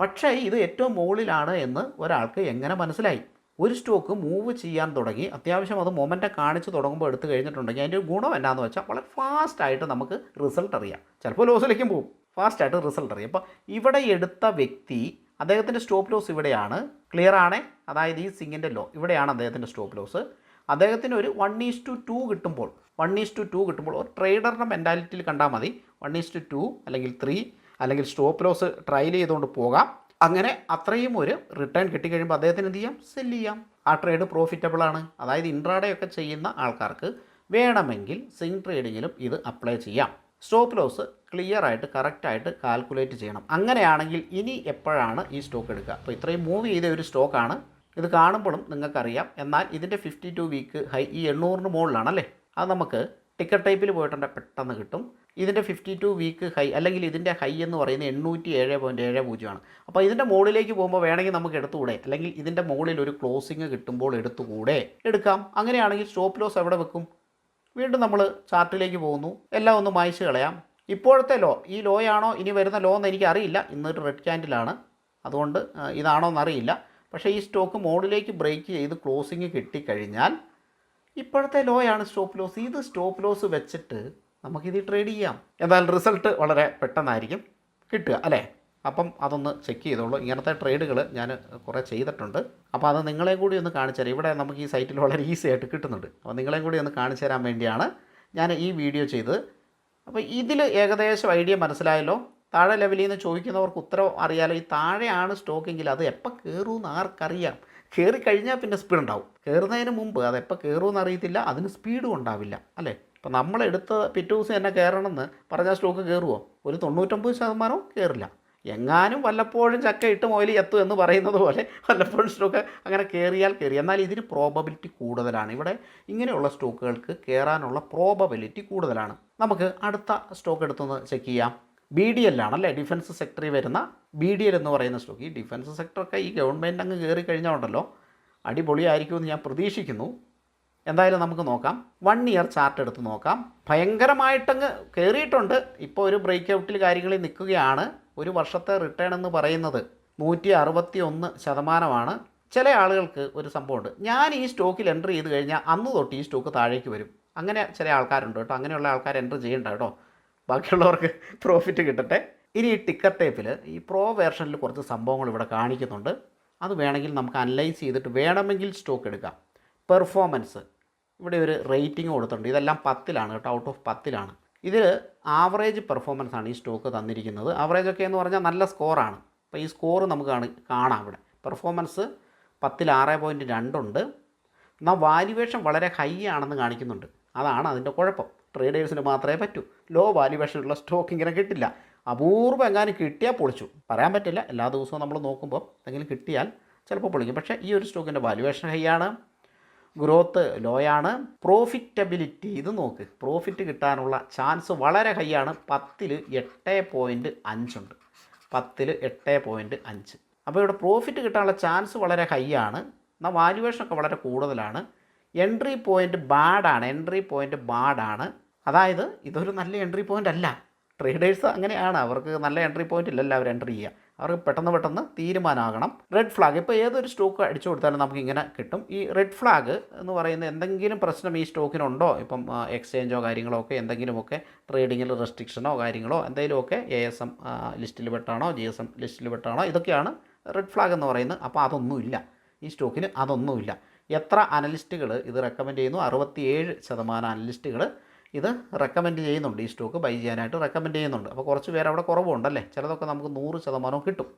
പക്ഷേ ഇത് ഏറ്റവും മുകളിലാണ് എന്ന് ഒരാൾക്ക് എങ്ങനെ മനസ്സിലായി? ഒരു സ്റ്റോക്ക് മൂവ് ചെയ്യാൻ തുടങ്ങി. അത്യാവശ്യം അത് മൊമെന്റ് കാണിച്ച് തുടങ്ങുമ്പോൾ എടുത്തു കഴിഞ്ഞിട്ടുണ്ടെങ്കിൽ അതിന്റെ ഒരു ഗുണം എന്നാന്ന് വെച്ചാൽ വളരെ ഫാസ്റ്റായിട്ട് നമുക്ക് റിസൾട്ട് അറിയാം. ചിലപ്പോൾ ലോസിലേക്കും പോകും. ഫാസ്റ്റായിട്ട് റിസൾട്ട് അറിയാം. അപ്പോൾ ഇവിടെ എടുത്ത വ്യക്തി അദ്ദേഹത്തിന്റെ സ്റ്റോപ്പ് ലോസ് ഇവിടെയാണ്. ക്ലിയർ ആണേ? അതായത് ഈ സിങ്ങിന്റെ ലോ ഇവിടെയാണ് അദ്ദേഹത്തിന്റെ സ്റ്റോപ്പ് ലോസ് അദ്ദേഹത്തിന് ഒരു വൺ ഈസ് ടു ടു കിട്ടുമ്പോൾ വൺ ഈസ് ടു ടു കിട്ടുമ്പോൾ ഒരു ട്രേഡറിന്റെ മെന്റാലിറ്റിയിൽ കണ്ടാൽ മതി. വൺ ഈസ് ടു ടു അല്ലെങ്കിൽ ത്രീ അല്ലെങ്കിൽ സ്റ്റോപ്പ് ലോസ് ട്രയൽ ചെയ്തുകൊണ്ട് പോകാം. അങ്ങനെ അത്രയും ഒരു റിട്ടേൺ കിട്ടിക്കഴിയുമ്പോൾ അദ്ദേഹത്തിന് എന്ത് ചെയ്യാം? സെല്ല് ചെയ്യാം. ആ ട്രേഡ് പ്രോഫിറ്റബിൾ ആണ്. അതായത് ഇൻട്രാഡേ ഒക്കെ ചെയ്യുന്ന ആൾക്കാർക്ക് വേണമെങ്കിൽ സിങ് ട്രേഡിങ്ങിലും ഇത് അപ്ലൈ ചെയ്യാം. സ്റ്റോപ്പ് ലോസ് ക്ലിയർ ആയിട്ട് കറക്റ്റായിട്ട് കാൽക്കുലേറ്റ് ചെയ്യണം. അങ്ങനെയാണെങ്കിൽ ഇനി എപ്പോഴാണ് ഈ സ്റ്റോക്ക് എടുക്കുക? അപ്പോൾ ഇത്രയും മൂവ് ചെയ്ത ഒരു സ്റ്റോക്കാണ് ഇത് കാണുമ്പോഴും നിങ്ങൾക്കറിയാം. എന്നാൽ ഇതിന്റെ ഫിഫ്റ്റി ടു വീക്ക് ഹൈ ഈ എണ്ണൂറിന് മുകളിലാണല്ലേ? അത് നമുക്ക് ടിക്കറ്റ് ടൈപ്പിൽ പോയിട്ടുണ്ടെങ്കിൽ പെട്ടെന്ന് കിട്ടും. ഇതിന്റെ ഫിഫ്റ്റി ടു വീക്ക് ഹൈ അല്ലെങ്കിൽ ഇതിന്റെ ഹൈ എന്ന് പറയുന്നത് എണ്ണൂറ്റി ഏഴ് പോയിന്റ് ഏഴ് പൂജ്യമാണ്. അപ്പോൾ ഇതിന്റെ മുകളിലേക്ക് പോകുമ്പോൾ വേണമെങ്കിൽ നമുക്ക് എടുത്തുകൂടെ? അല്ലെങ്കിൽ ഇതിന്റെ മുകളിൽ ഒരു ക്ലോസിങ് കിട്ടുമ്പോൾ എടുത്തുകൂടെ? എടുക്കാം. അങ്ങനെയാണെങ്കിൽ സ്റ്റോപ്പ് ലോസ് എവിടെ വെക്കും? വീണ്ടും നമ്മൾ ചാർട്ടിലേക്ക് പോകുന്നു. എല്ലാം ഒന്ന് മായ്ച്ച് കളയാം. ഇപ്പോഴത്തെ ലോ ഈ ലോയാണോ ഇനി വരുന്ന ലോ എന്ന് എനിക്കറിയില്ല. ഇന്നൊരു റെഡ് ക്യാൻഡിലാണ് അതുകൊണ്ട് ഇതാണോ എന്നറിയില്ല. പക്ഷേ ഈ സ്റ്റോക്ക് മോഡിലേക്ക് ബ്രേക്ക് ചെയ്ത് ക്ലോസിങ് കിട്ടിക്കഴിഞ്ഞാൽ ഇപ്പോഴത്തെ ലോയാണ് സ്റ്റോപ്പ് ലോസ് ഇത് സ്റ്റോപ്പ് ലോസ് വെച്ചിട്ട് നമുക്കിത് ട്രേഡ് ചെയ്യാം. എന്നാൽ റിസൾട്ട് വളരെ പെട്ടെന്നായിരിക്കും. കിട്ടുക അല്ലേ? അപ്പം അതൊന്ന് ചെക്ക് ചെയ്തോളൂ. ഇങ്ങനത്തെ ട്രേഡുകൾ ഞാൻ കുറേ ചെയ്തിട്ടുണ്ട്. അപ്പോൾ അത് നിങ്ങളെയും കൂടി ഒന്ന് കാണിച്ചു തരാം. ഇവിടെ നമുക്ക് ഈ സൈറ്റിൽ വളരെ ഈസി ആയിട്ട് കിട്ടുന്നുണ്ട്. അപ്പോൾ നിങ്ങളെയും കൂടി ഒന്ന് കാണിച്ചു തരാൻ വേണ്ടിയാണ് ഞാൻ ഈ വീഡിയോ ചെയ്തത്. അപ്പോൾ ഇതിൽ ഏകദേശം ഐഡിയ മനസ്സിലായല്ലോ? താഴെ ലെവലിൽ നിന്ന് ചോദിക്കുന്നവർക്ക് ഉത്തരം അറിയാലോ? ഈ താഴെയാണ് സ്റ്റോക്കെങ്കിൽ അത് എപ്പോൾ കയറുമെന്ന് ആർക്കറിയാം? കയറി കഴിഞ്ഞാൽ പിന്നെ സ്പീഡ് ഉണ്ടാവും. കയറുന്നതിന് മുമ്പ് അത് എപ്പോൾ കയറുമെന്ന് അറിയത്തില്ല. അതിന് സ്പീഡും ഉണ്ടാവില്ല. അല്ലേ? അപ്പോൾ നമ്മളെടുത്ത് പിറ്റേ ദിവസം തന്നെ കയറണമെന്ന് പറഞ്ഞാൽ സ്റ്റോക്ക് കയറുമോ ഒരു തൊണ്ണൂറ്റൊമ്പത് ശതമാനവും കയറില്ല എങ്ങാനും വല്ലപ്പോഴും ചക്ക ഇട്ട് മുതൽ എത്തും എന്ന് പറയുന്നത് പോലെ വല്ലപ്പോഴും സ്റ്റോക്ക് അങ്ങനെ കയറിയാൽ കയറി എന്നാൽ ഇതിന് പ്രോബബിലിറ്റി കൂടുതലാണ്. ഇവിടെ ഇങ്ങനെയുള്ള സ്റ്റോക്കുകൾക്ക് കയറാനുള്ള പ്രോബബിലിറ്റി കൂടുതലാണ്. നമുക്ക് അടുത്ത സ്റ്റോക്ക് എടുത്തൊന്ന് ചെക്ക് ചെയ്യാം. ബി ഡി എല്ലാണ് അല്ലേ? ഡിഫൻസ് സെക്ടറിൽ വരുന്ന ബി ഡി എൽ എന്ന് പറയുന്ന സ്റ്റോക്ക് ഈ ഡിഫൻസ് സെക്ടറൊക്കെ ഈ ഗവൺമെന്റ് അങ്ങ് കയറി കഴിഞ്ഞാൽ ഉണ്ടല്ലോ അടിപൊളിയായിരിക്കുമെന്ന് ഞാൻ പ്രതീക്ഷിക്കുന്നു. എന്തായാലും നമുക്ക് നോക്കാം. വൺ ഇയർ ചാർട്ട് എടുത്ത് നോക്കാം. ഭയങ്കരമായിട്ടങ്ങ് കയറിയിട്ടുണ്ട് ഇപ്പോൾ ഒരു ബ്രേക്ക് ഔട്ടിൽ കാര്യങ്ങളിൽ നിൽക്കുകയാണ്. ഒരു വർഷത്തെ റിട്ടേൺ എന്ന് പറയുന്നത് നൂറ്റി അറുപത്തി ഒന്ന് ശതമാനമാണ്. ചില ആളുകൾക്ക് ഒരു സംഭവമുണ്ട്. ഞാൻ ഈ സ്റ്റോക്കിൽ എന്റർ ചെയ്ത് കഴിഞ്ഞാൽ അന്ന് തൊട്ട് ഈ സ്റ്റോക്ക് താഴേക്ക് വരും. അങ്ങനെ ചില ആൾക്കാരുണ്ട് കേട്ടോ. അങ്ങനെയുള്ള ആൾക്കാർ എന്റർ ചെയ്യേണ്ട കേട്ടോ. ബാക്കിയുള്ളവർക്ക് പ്രോഫിറ്റ് കിട്ടട്ടെ. ഇനി ഈ ടിക്കർ ടേപ്പിൽ ഈ പ്രോ വേർഷനിൽ കുറച്ച് സംഭവങ്ങൾ ഇവിടെ കാണിക്കുന്നുണ്ട്. അത് വേണമെങ്കിൽ നമുക്ക് അനലൈസ് ചെയ്തിട്ട് വേണമെങ്കിൽ സ്റ്റോക്ക് എടുക്കാം. പെർഫോമൻസ് ഇവിടെ ഒരു റേറ്റിംഗ് കൊടുത്തിട്ടുണ്ട്. ഇതെല്ലാം പത്തിലാണ് കേട്ടോ. ഔട്ട് ഓഫ് പത്തിലാണ്. ഇതിൽ ആവറേജ് പെർഫോമൻസ് ആണ് ഈ സ്റ്റോക്ക് തന്നിരിക്കുന്നത്. ആവറേജ് ഒക്കെ എന്ന് പറഞ്ഞാൽ നല്ല സ്കോറാണ് അപ്പോൾ ഈ സ്കോർ നമുക്ക് കാണാം ഇവിടെ. പെർഫോമൻസ് പത്തിൽ ആറ് പോയിന്റ് രണ്ടുണ്ട് എന്നാൽ വാല്യുവേഷൻ വളരെ ഹൈ ആണെന്ന് കാണിക്കുന്നുണ്ട്. അതാണ് അതിന്റെ കുഴപ്പം. ട്രേഡേഴ്സിന് മാത്രമേ പറ്റൂ. ലോ വാല്യുവേഷനുള്ള സ്റ്റോക്ക് ഇങ്ങനെ കിട്ടില്ല. അപൂർവം എങ്ങാനും കിട്ടിയാൽ പൊളിച്ചു. പറയാൻ പറ്റില്ല. എല്ലാ ദിവസവും നമ്മൾ നോക്കുമ്പോൾ എന്തെങ്കിലും കിട്ടിയാൽ ചിലപ്പോൾ പൊളിക്കും. പക്ഷേ ഈ ഒരു സ്റ്റോക്കിന്റെ വാല്യുവേഷൻ ഹൈ ആണ്. ഗ്രോത്ത് ലോ ആണ് പ്രോഫിറ്റബിലിറ്റി ഇത് നോക്ക്. പ്രോഫിറ്റ് കിട്ടാനുള്ള ചാൻസ് വളരെ ഹൈ ആണ്. പത്തിൽ എട്ട് പോയിന്റ് അഞ്ചുണ്ട് പത്തിൽ എട്ട് പോയിന്റ് അഞ്ച്. അപ്പോൾ ഇവിടെ പ്രോഫിറ്റ് കിട്ടാനുള്ള ചാൻസ് വളരെ ഹൈ ആണ്. എന്നാൽ വാല്യുവേഷനൊക്കെ വളരെ കൂടുതലാണ്. എൻട്രി പോയിന്റ് ബാഡാണ് എൻട്രി പോയിന്റ് ബാഡാണ് അതായത് ഇതൊരു നല്ല എൻട്രി പോയിന്റ് അല്ല. ട്രേഡേഴ്സ് അങ്ങനെയാണ്. അവർക്ക് നല്ല എൻട്രി പോയിന്റ് ഇല്ലല്ലോ അവർ എൻട്രി ചെയ്യുക. അവർക്ക് പെട്ടെന്ന് പെട്ടെന്ന് തീരുമാനമാകണം റെഡ് ഫ്ലാഗ് ഇപ്പോൾ ഏതൊരു സ്റ്റോക്ക് അടിച്ചു കൊടുത്താലും നമുക്ക് ഇങ്ങനെ കിട്ടും. ഈ റെഡ് ഫ്ലാഗ് എന്ന് പറയുന്ന എന്തെങ്കിലും പ്രശ്നം ഈ സ്റ്റോക്കിനുണ്ടോ ഇപ്പം എക്സ്ചേഞ്ചോ കാര്യങ്ങളോ ഒക്കെ എന്തെങ്കിലുമൊക്കെ ട്രേഡിങ്ങിൽ റെസ്ട്രിക്ഷനോ കാര്യങ്ങളോ എന്തെങ്കിലുമൊക്കെ എ എസ് എം ലിസ്റ്റിൽ പെട്ടാണോ? ജി എസ് എം ലിസ്റ്റിൽ പെട്ടാണോ? ഇതൊക്കെയാണ് റെഡ് ഫ്ലാഗ് എന്ന് പറയുന്നത്. അപ്പോൾ അതൊന്നുമില്ല. ഈ സ്റ്റോക്കിന് അതൊന്നുമില്ല. എത്ര അനലിസ്റ്റുകൾ ഇത് റെക്കമെൻഡ് ചെയ്യുന്നു? അറുപത്തിയേഴ് ശതമാനം അനലിസ്റ്റുകൾ ഇത് റെക്കമെൻഡ് ചെയ്യുന്നുണ്ട്. ഈ സ്റ്റോക്ക് ബൈ ചെയ്യാനായിട്ട് റെക്കമെൻഡ് ചെയ്യുന്നുണ്ട്. അപ്പോൾ കുറച്ച് പേര് അവിടെ കുറവുണ്ടല്ലേ? ചിലതൊക്കെ നമുക്ക് നൂറ് ശതമാനവും കിട്ടും.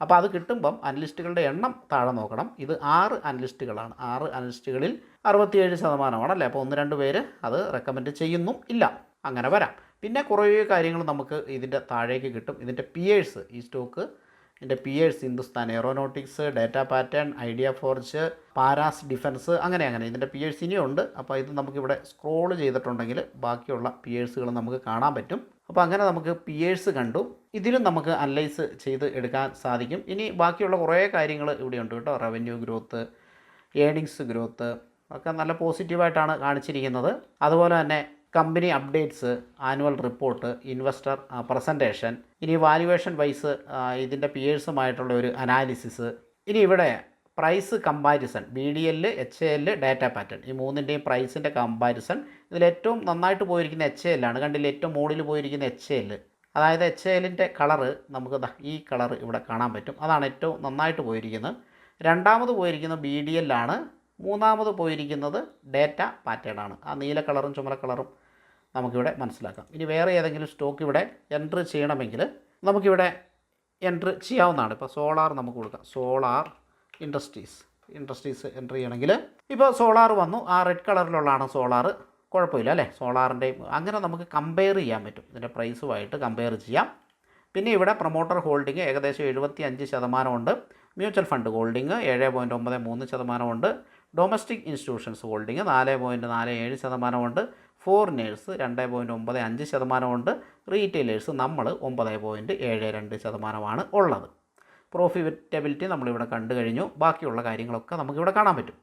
അപ്പോൾ അത് കിട്ടുമ്പം അനലിസ്റ്റുകളുടെ എണ്ണം താഴെ നോക്കണം. ഇത് ആറ് അനലിസ്റ്റുകളാണ്. ആറ് അനലിസ്റ്റുകളിൽ അറുപത്തിയേഴ് ശതമാനമാണ് അല്ലേ? അപ്പോൾ ഒന്ന് രണ്ട് പേര് അത് റെക്കമെൻഡ് ചെയ്യുന്നും ഇല്ല. അങ്ങനെ വരാം. പിന്നെ കുറേ കാര്യങ്ങൾ നമുക്ക് ഇതിന്റെ താഴേക്ക് കിട്ടും. ഇതിന്റെ പിയേഴ്സ് ഈ സ്റ്റോക്ക് ഇതിന്റെ peers Hindustan aeronautics data pattern idea forge Paras defence അങ്ങനെ അങ്ങനെ. ഇതിന്റെ പിയേഴ്സ് ഇനിയും ഉണ്ട്. അപ്പോൾ ഇത് നമുക്കിവിടെ സ്ക്രോൾ ചെയ്തിട്ടുണ്ടെങ്കിൽ ബാക്കിയുള്ള പിയേഴ്സുകൾ നമുക്ക് കാണാൻ പറ്റും. അപ്പോൾ അങ്ങനെ നമുക്ക് പിയേഴ്സ് കണ്ടു. ഇതിലും നമുക്ക് അനലൈസ് ചെയ്ത് എടുക്കാൻ സാധിക്കും. ഇനി ബാക്കിയുള്ള കുറേ കാര്യങ്ങൾ ഇവിടെ ഉണ്ട് കേട്ടോ. റവന്യൂ ഗ്രോത്ത് ഏണിങ്സ് ഗ്രോത്ത് ഒക്കെ നല്ല പോസിറ്റീവായിട്ടാണ് കാണിച്ചിരിക്കുന്നത്. അതുപോലെ തന്നെ company updates annual report investor presentation ഇനി വാല്യുവേഷൻ വൈസ് ഇതിന്റെ പിയേഴ്സുമായിട്ടുള്ള ഒരു അനാലിസിസ്. ഇനി ഇവിടെ price comparison B D L H L data pattern. ഈ മൂന്നിന്റെയും പ്രൈസിന്റെ കമ്പാരിസൺ ഇതിൽ ഏറ്റവും നന്നായിട്ട് പോയിരിക്കുന്ന എച്ച് എല്ലാണ് കണ്ടില്ല ഏറ്റവും മുകളിൽ പോയിരിക്കുന്ന എച്ച് എല്ല്. അതായത് എച്ച് എല്ലിന്റെ കളറ് നമുക്ക് ഈ കളർ ഇവിടെ കാണാൻ പറ്റും. അതാണ് ഏറ്റവും നന്നായിട്ട് പോയിരിക്കുന്നത്. രണ്ടാമത് പോയിരിക്കുന്നത് ബി ഡി എല്ലാണ്. മൂന്നാമത് പോയിരിക്കുന്നത് ഡേറ്റ പാറ്റേൺ ആണ്. ആ നീല കളറും ചുമല കളറും നമുക്കിവിടെ മനസ്സിലാക്കാം. ഇനി വേറെ ഏതെങ്കിലും സ്റ്റോക്ക് ഇവിടെ എൻട്ർ ചെയ്യണമെങ്കിൽ നമുക്കിവിടെ എൻട്ർ ചെയ്യാവുന്നതാണ്. ഇപ്പോൾ സോളാർ നമുക്ക് കൊടുക്കാം. സോളാർ ഇൻഡസ്ട്രീസ് ഇൻഡസ്ട്രീസ് എൻട്രി ചെയ്യണമെങ്കിൽ ഇപ്പോൾ സോളാർ വന്നു. ആ റെഡ് കളറിലുള്ളതാണ് സോളാർ കുഴപ്പമില്ല അല്ലേ? സോളാറിന്റെയും അങ്ങനെ നമുക്ക് കമ്പയർ ചെയ്യാൻ പറ്റും. ഇതിന്റെ പ്രൈസുമായിട്ട് കമ്പയർ ചെയ്യാം. പിന്നെ ഇവിടെ പ്രൊമോട്ടർ ഹോൾഡിംഗ് ഏകദേശം എഴുപത്തി അഞ്ച് ശതമാനമുണ്ട്. മ്യൂച്വൽ ഫണ്ട് ഹോൾഡിംഗ് ഏഴ് പോയിന്റ് ഒമ്പത് മൂന്ന് ശതമാനമുണ്ട്. ഡൊമസ്റ്റിക് ഇൻസ്റ്റിറ്റ്യൂഷൻസ് ഹോൾഡിംഗ് നാല് പോയിന്റ് നാല് ഏഴ് ശതമാനമുണ്ട്. ഫോറിനേഴ്സ് രണ്ട് പോയിന്റ് ഒമ്പത് അഞ്ച് ശതമാനമുണ്ട്. റീറ്റെയിലേഴ്സ് നമ്മൾ ഒമ്പത് പോയിന്റ് ഏഴ് രണ്ട് ശതമാനമാണ് ഉള്ളത്. പ്രോഫിറ്റബിലിറ്റി നമ്മളിവിടെ കണ്ടു കഴിഞ്ഞു. ബാക്കിയുള്ള കാര്യങ്ങളൊക്കെ നമുക്കിവിടെ കാണാൻ പറ്റും.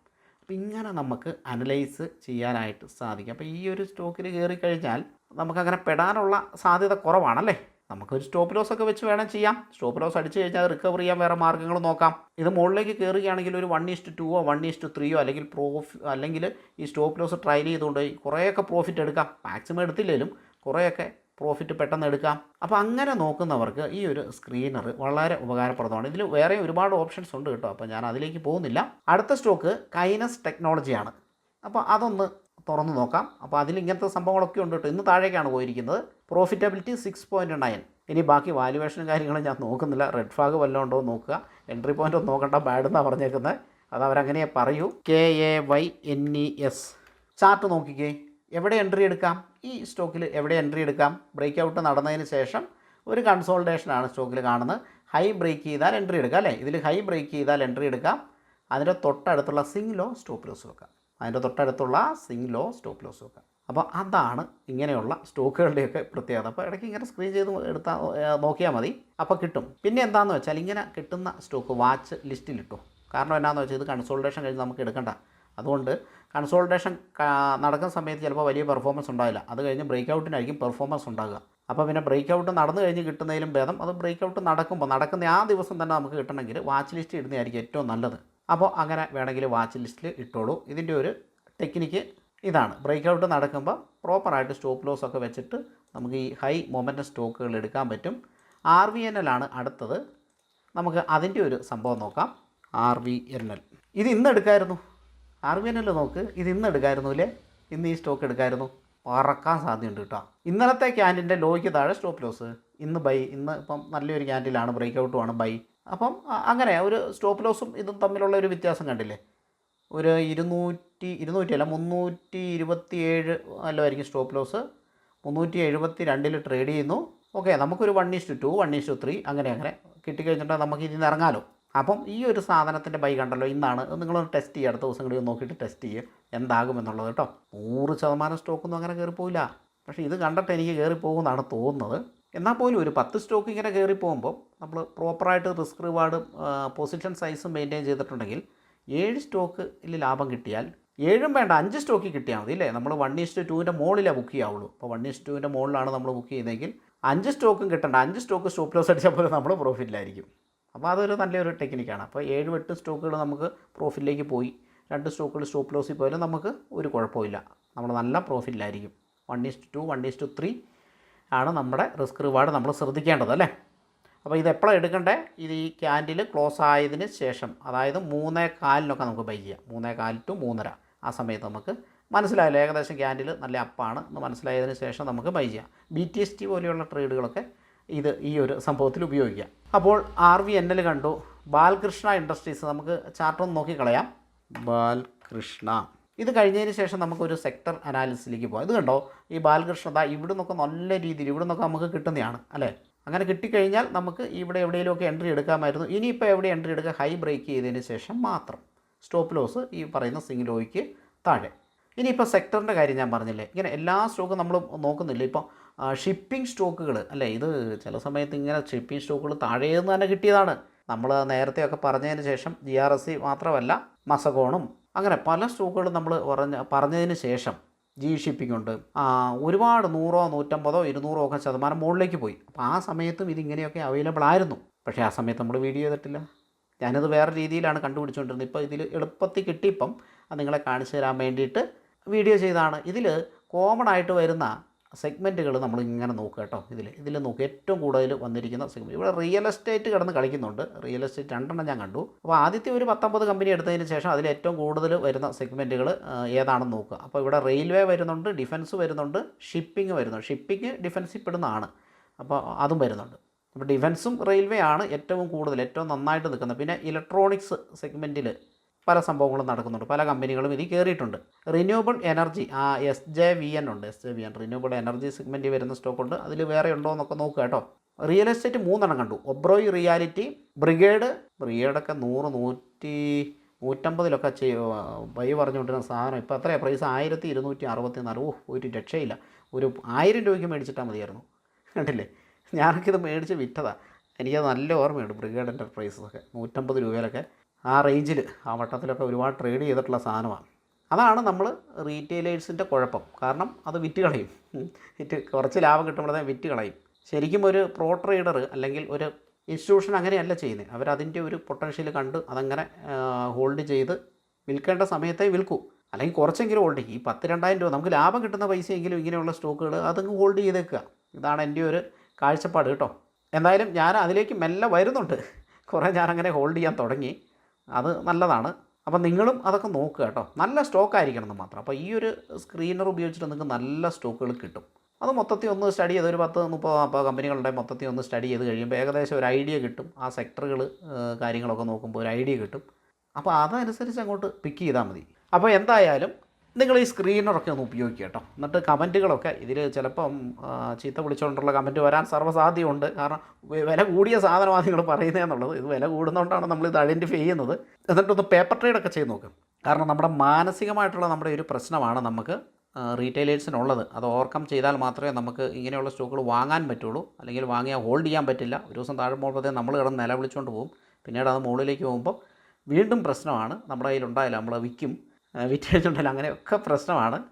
അപ്പം ഇങ്ങനെ നമുക്ക് അനലൈസ് ചെയ്യാനായിട്ട് സാധിക്കും. അപ്പോൾ ഈ ഒരു സ്റ്റോക്കിൽ കയറി കഴിഞ്ഞാൽ നമുക്കങ്ങനെ പെടാനുള്ള സാധ്യത കുറവാണല്ലേ? നമുക്കൊരു സ്റ്റോപ്പ് ലോസ് ഒക്കെ വെച്ച് വേണം ചെയ്യാം. സ്റ്റോപ്പ് ലോസ് അടിച്ചു കഴിഞ്ഞാൽ റിക്കവർ ചെയ്യാൻ വേറെ മാർഗങ്ങൾ നോക്കാം. ഇത് മുകളിലേക്ക് കയറുകയാണെങ്കിൽ ഒരു വൺ ഈസ്റ്റ് ടുവോ വൺ ഈസ്റ്റ് ത്രീയോ അല്ലെങ്കിൽ പ്രോഫി അല്ലെങ്കിൽ ഈ സ്റ്റോപ്പ് ലോസ് ട്രയൽ ചെയ്തുകൊണ്ട് കുറേയൊക്കെ പ്രോഫിറ്റ് എടുക്കാം. മാക്സിമം എടുത്തില്ലെങ്കിലും കുറേയൊക്കെ പ്രോഫിറ്റ് പെട്ടെന്ന് എടുക്കാം. അപ്പോൾ അങ്ങനെ നോക്കുന്നവർക്ക് ഈ ഒരു സ്ക്രീനർ വളരെ ഉപകാരപ്രദമാണ്. ഇതിൽ വേറെ ഒരുപാട് ഓപ്ഷൻസ് ഉണ്ട് കേട്ടോ. അപ്പോൾ ഞാൻ അതിലേക്ക് പോകുന്നില്ല. അടുത്ത സ്റ്റോക്ക് കൈനസ് ടെക്നോളജിയാണ് അപ്പോൾ അതൊന്ന് തുറന്ന് നോക്കാം. അപ്പോൾ അതിൽ ഇങ്ങനത്തെ സംഭവങ്ങളൊക്കെ ഉണ്ട് കേട്ടോ. ഇന്ന് താഴേക്കാണ് പോയിരിക്കുന്നത്. പ്രോഫിറ്റബിലിറ്റി സിക്സ് പോയിന്റ് നയൻ ഇനി ബാക്കി വാല്യുവേഷനും കാര്യങ്ങളും ഞാൻ നോക്കുന്നില്ല. റെഡ് ഫ്ലാഗ് വല്ലതും ഉണ്ടോ നോക്കുക. എൻട്രി പോയിന്റ് ഒന്നും നോക്കണ്ട. ബാഡ് എന്നാണ് പറഞ്ഞേക്കുന്നത് അത് അവരങ്ങനെ പറയൂ. K A Y N E S chart നോക്കിക്കേ. എവിടെ എൻട്രി എടുക്കാം? ഈ സ്റ്റോക്കിൽ എവിടെ എൻട്രി എടുക്കാം? ബ്രേക്ക് ഔട്ട് നടന്നതിന് ശേഷം ഒരു കൺസോൾട്ടേഷനാണ് സ്റ്റോക്കിൽ കാണുന്നത്. ഹൈ ബ്രേക്ക് ചെയ്താൽ എൻട്രി എടുക്കാം അല്ലേ? ഇതിൽ ഹൈ ബ്രേക്ക് ചെയ്താൽ എൻട്രി എടുക്കാം. അതിന്റെ തൊട്ടടുത്തുള്ള സിംഗ് ലോ സ്റ്റോപ്പ് ലോസ് വെക്കാം. അതിന്റെ തൊട്ടടുത്തുള്ള സിംഗ് ലോ സ്റ്റോപ്പ് ലോസ് ഒക്കെ. അപ്പോൾ അതാണ് ഇങ്ങനെയുള്ള സ്റ്റോക്കുകളുടെയൊക്കെ പ്രത്യേകത. അപ്പോൾ ഇടയ്ക്ക് ഇങ്ങനെ സ്ക്രീൻ ചെയ്ത് എടുത്താൽ നോക്കിയാൽ മതി. അപ്പോൾ കിട്ടും. പിന്നെ എന്താണെന്ന് വെച്ചാൽ ഇങ്ങനെ കിട്ടുന്ന സ്റ്റോക്ക് വാച്ച് ലിസ്റ്റിലിട്ടു. കാരണം എന്നാന്ന് വെച്ചാൽ ഇത് കൺസോൾട്ടേഷൻ കഴിഞ്ഞ് നമുക്ക് എടുക്കണ്ട. അതുകൊണ്ട് കൺസോൾട്ടേഷൻ നടക്കുന്ന സമയത്ത് ചിലപ്പോൾ വലിയ പെർഫോമൻസ് ഉണ്ടാവില്ല. അത് കഴിഞ്ഞ് ബ്രേക്ക് ഔട്ടിനായിരിക്കും പെർഫോമൻസ് ഉണ്ടാകുക അപ്പോൾ പിന്നെ ബ്രേക്ക് ഔട്ട് നടന്നു കഴിഞ്ഞ് കിട്ടുന്നതിലും ഭേദം അത് ബ്രേക്ക് ഔട്ട് നടക്കുമ്പോൾ നടക്കുന്ന ആ ദിവസം തന്നെ നമുക്ക് കിട്ടണമെങ്കിൽ വാച്ച് ലിസ്റ്റ് ഇടുന്നതായിരിക്കും ഏറ്റവും നല്ലത്. അപ്പോൾ അങ്ങനെ വേണമെങ്കിൽ വാച്ച് ലിസ്റ്റിൽ ഇട്ടോളൂ. ഇതിന്റെ ഒരു ടെക്നിക്ക് ഇതാണ്. ബ്രേക്ക് ഔട്ട് നടക്കുമ്പോൾ പ്രോപ്പറായിട്ട് സ്റ്റോപ്പ് ലോസ് ഒക്കെ വെച്ചിട്ട് നമുക്ക് ഈ ഹൈ മൊമെന്റ് സ്റ്റോക്കുകൾ എടുക്കാൻ പറ്റും. ആർ വി എൻ എൽ ആണ് അടുത്തത്. നമുക്ക് അതിന്റെ ഒരു സംഭവം നോക്കാം. R V N L. ഇത് ഇന്ന് എടുക്കായിരുന്നു. ആർ വി എൻ എൽ നോക്ക്. ഇത് ഇന്ന് എടുക്കായിരുന്നു അല്ലേ? ഇന്ന് ഈ സ്റ്റോക്ക് എടുക്കായിരുന്നു. പറക്കാൻ സാധ്യതയുണ്ട് കേട്ടോ. ഇന്നലത്തെ ക്യാൻഡിന്റെ ലോയ്ക്ക് താഴെ സ്റ്റോപ്പ് ലോസ്. ഇന്ന് ബൈ. ഇന്ന് ഇപ്പം നല്ലൊരു ക്യാൻഡിലാണ്. ബ്രേക്ക് ഔട്ടുമാണ് ബൈ. അപ്പം അങ്ങനെ ഒരു സ്റ്റോപ്പ് ലോസും ഇതും തമ്മിലുള്ള ഒരു വ്യത്യാസം കണ്ടില്ലേ? ഒരു ഇരുന്നൂറ്റി ഇരുന്നൂറ്റി അല്ല മുന്നൂറ്റി ഇരുപത്തി ഏഴ് അല്ലമായിരിക്കും സ്റ്റോപ്പ് ലോസ് മുന്നൂറ്റി എഴുപത്തി രണ്ടിൽ ട്രേഡ് ചെയ്യുന്നു. ഓക്കെ നമുക്കൊരു one is to one is to three അങ്ങനെ അങ്ങനെ. കിട്ടിക്കഴിഞ്ഞിട്ടുണ്ടെങ്കിൽ നമുക്ക് ഇതിന് ഇറങ്ങാമല്ലോ അപ്പം ഈ ഒരു സാധനത്തിന്റെ ബൈ കണ്ടല്ലോ ഇന്നാണ്. നിങ്ങളൊന്ന് ടെസ്റ്റ് ചെയ്യുക അടുത്ത ദിവസം കൂടി നോക്കിയിട്ട് ടെസ്റ്റ് ചെയ്യുക എന്താകുമെന്നുള്ളത് കേട്ടോ. നൂറ് ശതമാനം സ്റ്റോക്കൊന്നും അങ്ങനെ കയറിപ്പോയില്ല പക്ഷേ ഇത് കണ്ടിട്ട് എനിക്ക് കയറിപ്പോകുമെന്നാണ് തോന്നുന്നത്. എന്നാൽ പോലും ഒരു പത്ത് സ്റ്റോക്ക് ഇങ്ങനെ കയറി പോകുമ്പോൾ നമ്മൾ പ്രോപ്പറായിട്ട് റിസ്ക് റിവാർഡും പൊസിഷൻ സൈസും മെയിന്റെയിൻ ചെയ്തിട്ടുണ്ടെങ്കിൽ ഏഴ് സ്റ്റോക്കിൽ ലാഭം കിട്ടിയാൽ ഏഴും വേണ്ട അഞ്ച് സ്റ്റോക്കിൽ കിട്ടിയാൽ മതി അല്ലേ? നമ്മൾ വൺ ഈസ്റ്റ് ടുവിന്റെ മുകളിലാണ് ബുക്ക് ചെയ്യാവുള്ളൂ. അപ്പോൾ വൺ ഈസ്റ്റ് ടുവിന്റെ മുകളിലാണ് നമ്മൾ ബുക്ക് ചെയ്യുന്നതെങ്കിൽ അഞ്ച് സ്റ്റോക്കും കിട്ടണ്ട. അഞ്ച് സ്റ്റോക്ക് സ്റ്റോപ്പ് ലോസ് അടിച്ചാൽ പോലും നമ്മൾ പ്രോഫിറ്റിലായിരിക്കും അപ്പോൾ അതൊരു നല്ലൊരു ടെക്നിക്കാണ് അപ്പോൾ ഏഴ് എട്ട് സ്റ്റോക്കുകൾ നമുക്ക് പ്രോഫിറ്റിലേക്ക് പോയി. രണ്ട് സ്റ്റോക്കുകൾ സ്റ്റോപ്പ് ലോസിൽ പോയാലും നമുക്ക് ഒരു കുഴപ്പമില്ല നമ്മൾ നല്ല പ്രോഫിറ്റിലായിരിക്കും one is to two one is to three ആണ് നമ്മുടെ റിസ്ക് റിവാർഡ് നമ്മൾ ശ്രദ്ധിക്കേണ്ടത് അല്ലേ? അപ്പോൾ ഇത് എപ്പോഴാണ് എടുക്കണ്ടേ? ഇത് ഈ ക്യാൻഡിൽ ക്ലോസ് ആയതിന് ശേഷം അതായത് മൂന്നേ കാലിനൊക്കെ നമുക്ക് ബൈ ചെയ്യാം. മൂന്നേ കാൽ ടു മൂന്നര. ആ സമയത്ത് നമുക്ക് മനസ്സിലായല്ലോ? ഏകദേശം ക്യാൻഡിൽ നല്ല അപ്പാണ് എന്ന് മനസ്സിലായതിന് ശേഷം നമുക്ക് ബൈ ചെയ്യാം. ബി ടി എസ് ടി പോലെയുള്ള ട്രേഡുകളൊക്കെ ഇത് ഈ ഒരു സംഭവത്തിൽ ഉപയോഗിക്കാം. അപ്പോൾ ആർ വി എൻ എൽ കണ്ടു. ബാലകൃഷ്ണ ഇൻഡസ്ട്രീസ് നമുക്ക് ചാർട്ടൊന്ന് നോക്കിക്കളയാം ബാലകൃഷ്ണ. ഇത് കഴിഞ്ഞതിന് ശേഷം നമുക്കൊരു സെക്ടർ അനാലിസിലേക്ക് പോകാം ഇത് കണ്ടോ? ഈ ബാലകൃഷ്ണത ഇവിടെ നിന്നൊക്കെ നല്ല രീതിയിൽ ഇവിടെ നിന്നൊക്കെ നമുക്ക് കിട്ടുന്നതാണ് അല്ലേ? അങ്ങനെ കിട്ടിക്കഴിഞ്ഞാൽ നമുക്ക് ഇവിടെ എവിടെയെങ്കിലുമൊക്കെ എൻട്രി എടുക്കാമായിരുന്നു. ഇനിയിപ്പോൾ എവിടെ എൻട്രി എടുക്കുക? ഹൈ ബ്രേക്ക് ചെയ്തതിന് ശേഷം മാത്രം. സ്റ്റോപ്പ് ലോസ് ഈ പറയുന്ന സിംഗിലോയ്ക്ക് താഴെ. ഇനിയിപ്പോൾ സെക്ടറിന്റെ കാര്യം ഞാൻ പറഞ്ഞില്ലേ? ഇങ്ങനെ എല്ലാ സ്റ്റോക്കും നമ്മൾ നോക്കുന്നില്ല? ഇപ്പോൾ ഷിപ്പിംഗ് സ്റ്റോക്കുകൾ അല്ലേ? ഇത് ചില സമയത്ത് ഇങ്ങനെ ഷിപ്പിംഗ് സ്റ്റോക്കുകൾ താഴേന്ന് തന്നെ കിട്ടിയതാണ്. നമ്മൾ നേരത്തെയൊക്കെ പറഞ്ഞതിന് ശേഷം ജി ആർ എസ് സി മാത്രമല്ല മസകോണും അങ്ങനെ പല സ്റ്റോക്കുകളും നമ്മൾ പറഞ്ഞ പറഞ്ഞതിന് ശേഷം ജി ഷിപ്പിംഗ് ഉണ്ട് ഒരുപാട് നൂറോ നൂറ്റമ്പതോ ഇരുന്നൂറോ ഒക്കെ ശതമാനം മുകളിലേക്ക് പോയി. അപ്പോൾ ആ സമയത്തും ഇതിങ്ങനെയൊക്കെ അവൈലബിൾ ആയിരുന്നു. പക്ഷേ ആ സമയത്ത് നമ്മൾ വീഡിയോ ചെയ്തിട്ടില്ല. ഞാനത് വേറെ രീതിയിലാണ് കണ്ടുപിടിച്ചുകൊണ്ടിരുന്നത്. ഇപ്പോൾ ഇതിൽ എളുപ്പത്തിൽ കിട്ടിയപ്പം അത് നിങ്ങളെ കാണിച്ചു തരാൻ വേണ്ടിയിട്ട് വീഡിയോ ചെയ്താണ് ഇതിൽ കോമൺ ആയിട്ട് വരുന്ന സെഗ്മെന്റുകൾ നമ്മൾ ഇങ്ങനെ നോക്കുക കേട്ടോ. ഇതിൽ ഇതിൽ നോക്കുക ഏറ്റവും കൂടുതൽ വന്നിരിക്കുന്ന സെഗ്മെന്റ് ഇവിടെ റിയൽ എസ്റ്റേറ്റ് കിടന്ന് കളിക്കുന്നുണ്ട്. റിയൽ എസ്റ്റേറ്റ് രണ്ടെണ്ണം ഞാൻ കണ്ടു. അപ്പോൾ ആദ്യത്തെ ഒരു പത്തൊമ്പത് കമ്പനി എടുത്തതിന് ശേഷം അതിൽ ഏറ്റവും കൂടുതൽ വരുന്ന സെഗ്മെന്റുകൾ ഏതാണെന്ന് നോക്കുക. അപ്പോൾ ഇവിടെ റെയിൽവേ വരുന്നുണ്ട് ഡിഫൻസ് വരുന്നുണ്ട് ഷിപ്പിംഗ് വരുന്നുണ്ട് ഷിപ്പിംഗ് ഡിഫൻസിൽ പെടുന്നതാണ് അപ്പോൾ അതും വരുന്നുണ്ട്. അപ്പോൾ ഡിഫൻസും റെയിൽവേ ആണ് ഏറ്റവും കൂടുതൽ ഏറ്റവും നന്നായിട്ട് നിൽക്കുന്നത്. പിന്നെ ഇലക്ട്രോണിക്സ് സെഗ്മെന്റിൽ പല സംഭവങ്ങളും നടക്കുന്നുണ്ട്. പല കമ്പനികളും ഇതിൽ കയറിയിട്ടുണ്ട്. റിന്യൂവബിൾ എനർജി ആ എസ് ജെ വി എൻ ഉണ്ട്. S J V N renewable energy segment വരുന്ന സ്റ്റോക്ക് ഉണ്ട്. അതിൽ വേറെ ഉണ്ടോ എന്നൊക്കെ നോക്കുക കേട്ടോ. റിയൽ എസ്റ്റേറ്റ് മൂന്നെണ്ണം കണ്ടു. ഒബ്രോയ് റിയാലിറ്റി ബ്രിഗേഡ് ബ്രിഗേഡൊക്കെ നൂറ് നൂറ്റി നൂറ്റമ്പതിലൊക്കെ ചെയ്യ വൈ പറഞ്ഞുകൊണ്ടിരുന്ന സാധനം. ഇപ്പോൾ അത്രയാണ് പ്രൈസ് ആയിരത്തി ഇരുന്നൂറ്റി അറുപത്തി നാല് ഓ ഒരു രക്ഷയില്ല. ഒരു ആയിരം രൂപയ്ക്ക് മേടിച്ചിട്ടാൽ മതിയായിരുന്നു. കണ്ടില്ലേ? ഞാനൊക്കെ ഇത് മേടിച്ച് വിറ്റതാണ് എനിക്കത് നല്ല ഓർമ്മയുണ്ട്. ബ്രിഗേഡ് എന്റർപ്രൈസസ് ഒക്കെ നൂറ്റമ്പത് രൂപയിലൊക്കെ ആ റേഞ്ചിൽ ആ വട്ടത്തിലൊക്കെ ഒരുപാട് ട്രേഡ് ചെയ്തിട്ടുള്ള സാധനമാണ്. അതാണ് നമ്മൾ റീറ്റെയിലേഴ്സിന്റെ കുഴപ്പം. കാരണം അത് വിറ്റ് കളയും. വിറ്റ് കുറച്ച് ലാഭം കിട്ടുമ്പോഴത്തേ വിറ്റ് കളയും. ശരിക്കും ഒരു പ്രോ ട്രേഡർ അല്ലെങ്കിൽ ഒരു ഇൻസ്റ്റിറ്റ്യൂഷൻ അങ്ങനെയല്ല ചെയ്യുന്നത് അവരതിന്റെ ഒരു പൊട്ടൻഷ്യൽ കണ്ട് അതങ്ങനെ ഹോൾഡ് ചെയ്ത് വിൽക്കേണ്ട സമയത്തെ വിൽക്കൂ. അല്ലെങ്കിൽ കുറച്ചെങ്കിലും ഹോൾഡ് ചെയ്യും. ഈ പത്ത് രണ്ടായിരം രൂപ നമുക്ക് ലാഭം കിട്ടുന്ന പൈസയെങ്കിലും ഇങ്ങനെയുള്ള സ്റ്റോക്കുകൾ അതങ്ങ് ഹോൾഡ് ചെയ്തേക്കുക. ഇതാണ് എന്റെ ഒരു കാഴ്ചപ്പാട് കേട്ടോ. എന്തായാലും ഞാൻ അതിലേക്ക് മെല്ലെ വരുന്നുണ്ട്. കുറേ ഞാനങ്ങനെ ഹോൾഡ് ചെയ്യാൻ തുടങ്ങി. അത് നല്ലതാണ്. അപ്പം നിങ്ങളും അതൊക്കെ നോക്കുക കേട്ടോ. നല്ല സ്റ്റോക്ക് ആയിരിക്കണം എന്ന് മാത്രം. അപ്പോൾ ഈ ഒരു സ്ക്രീനർ ഉപയോഗിച്ചിട്ട് നിങ്ങൾക്ക് നല്ല സ്റ്റോക്കുകൾ കിട്ടും. അത് മൊത്തത്തിൽ ഒന്ന് സ്റ്റഡി ചെയ്ത് ഒരു പത്ത് മുപ്പത് നാൽപ്പത് കമ്പനികളുടെ മൊത്തത്തിൽ ഒന്ന് സ്റ്റഡി ചെയ്ത് കഴിയുമ്പോൾ ഏകദേശം ഒരു ഐഡിയ കിട്ടും. ആ സെക്ടറുകൾ കാര്യങ്ങളൊക്കെ നോക്കുമ്പോൾ ഒരു ഐഡിയ കിട്ടും. അപ്പോൾ അതനുസരിച്ച് അങ്ങോട്ട് പിക്ക് ചെയ്താൽ മതി. അപ്പോൾ എന്തായാലും നിങ്ങൾ ഈ സ്ക്രീനറൊക്കെ ഒന്ന് ഉപയോഗിക്കുക കേട്ടോ. എന്നിട്ട് കമന്റുകളൊക്കെ ഇതിൽ ചിലപ്പം ചീത്ത വിളിച്ചുകൊണ്ടുള്ള കമന്റ് വരാൻ സർവസാധ്യമുണ്ട് കാരണം വില കൂടിയ സാധനമാണ് നിങ്ങൾ പറയുന്നതെന്നുള്ളത് ഇത് വില കൂടുന്നതുകൊണ്ടാണ് നമ്മൾ ഇത് ഐഡന്റിഫൈ ചെയ്യുന്നത്. എന്നിട്ടൊന്ന് പേപ്പർ ട്രേഡൊക്കെ ചെയ്ത് നോക്കും. കാരണം നമ്മുടെ മാനസികമായിട്ടുള്ള നമ്മുടെ ഒരു പ്രശ്നമാണ് നമുക്ക് റീറ്റെയിലേഴ്സിനുള്ളത് അത് ഓവർകം ചെയ്താൽ മാത്രമേ നമുക്ക് ഇങ്ങനെയുള്ള സ്റ്റോക്കുകൾ വാങ്ങാൻ പറ്റുള്ളൂ. അല്ലെങ്കിൽ വാങ്ങിയാൽ ഹോൾഡ് ചെയ്യാൻ പറ്റില്ല. ഒരു ദിവസം താഴെ പോകുമ്പോഴത്തേ നമ്മൾ കിടന്ന് നിലവിളിച്ചുകൊണ്ട് പോകും. പിന്നീട് അത് മുകളിലേക്ക് പോകുമ്പോൾ വീണ്ടും പ്രശ്നമാണ് നമ്മുടെ കയ്യിലുണ്ടായില്ല നമ്മൾ വിൽക്കും. വിറ്റേജുണ്ടല്ലോ അങ്ങനെയൊക്കെ പ്രശ്നമാണ്.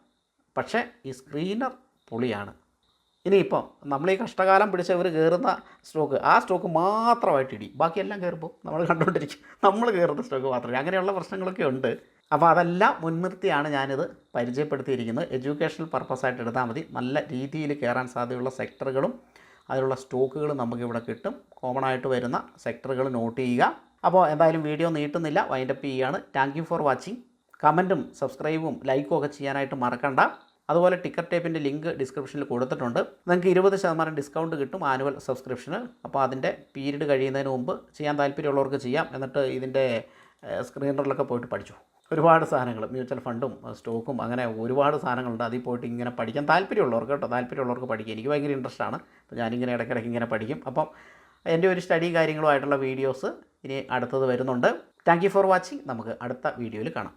പക്ഷേ ഈ സ്ക്രീനർ പൊളിയാണ്. ഇനിയിപ്പോൾ നമ്മൾ ഈ കഷ്ടകാലം പിടിച്ച ഇവർ കയറുന്ന സ്റ്റോക്ക് ആ സ്റ്റോക്ക് മാത്രമായിട്ട് ഇടി. ബാക്കിയെല്ലാം കയറുമ്പോൾ നമ്മൾ കണ്ടുകൊണ്ടിരിക്കും. നമ്മൾ കയറുന്ന സ്റ്റോക്ക് മാത്രമേ. അങ്ങനെയുള്ള പ്രശ്നങ്ങളൊക്കെ ഉണ്ട്. അപ്പോൾ അതെല്ലാം മുൻനിർത്തിയാണ് ഞാനിത് പരിചയപ്പെടുത്തിയിരിക്കുന്നത്. എഡ്യൂക്കേഷണൽ പർപ്പസായിട്ട് എടുത്താൽ മതി. നല്ല രീതിയിൽ കയറാൻ സാധ്യതയുള്ള സെക്ടറുകളും അതിലുള്ള സ്റ്റോക്കുകളും നമുക്കിവിടെ കിട്ടും. കോമൺ ആയിട്ട് വരുന്ന സെക്ടറുകൾ നോട്ട് ചെയ്യുക. അപ്പോൾ എന്തായാലും വീഡിയോ നീട്ടുന്നില്ല. വൈൻഡപ്പ് ചെയ്യുകയാണ്. താങ്ക് ഫോർ വാച്ചിങ് കമന്റും സബ്സ്ക്രൈബും ലൈക്കും ഒക്കെ ചെയ്യാനായിട്ട് മറക്കണ്ട. അതുപോലെ ടിക്കറ്റ് ടേപ്പിന്റെ ലിങ്ക് ഡിസ്ക്രിപ്ഷനിൽ കൊടുത്തിട്ടുണ്ട്. നിങ്ങൾക്ക് ഇരുപത് ശതമാനം ഡിസ്കൗണ്ട് കിട്ടും ആനുവൽ സബ്സ്ക്രിപ്ഷന്. അപ്പോൾ അതിന്റെ പീരീഡ് കഴിയുന്നതിന് മുമ്പ് ചെയ്യാൻ താല്പര്യമുള്ളവർക്ക് ചെയ്യാം. എന്നിട്ട് ഇതിന്റെ സ്ക്രീനറിലൊക്കെ പോയിട്ട് പഠിച്ചു. ഒരുപാട് സാധനങ്ങൾ മ്യൂച്വൽ ഫണ്ടും സ്റ്റോക്കും അങ്ങനെ ഒരുപാട് സാധനങ്ങളുണ്ട്. അതിൽ പോയിട്ട് ഇങ്ങനെ പഠിക്കാൻ താല്പര്യമുള്ളവർക്ക് കേട്ടോ താല്പര്യമുള്ളവർക്ക് പഠിക്കുക എനിക്ക് ഭയങ്കര ഇൻട്രസ്റ്റ് ആണ്. അപ്പോൾ ഞാനിങ്ങനെ ഇടയ്ക്കിടയ്ക്ക് ഇങ്ങനെ പഠിക്കും. അപ്പം എന്റെ ഒരു സ്റ്റഡി കാര്യങ്ങളുമായിട്ടുള്ള വീഡിയോസ് ഇനി അടുത്തത് വരുന്നുണ്ട്. താങ്ക് ഫോർ വാച്ചിങ് നമുക്ക് അടുത്ത വീഡിയോയിൽ കാണാം.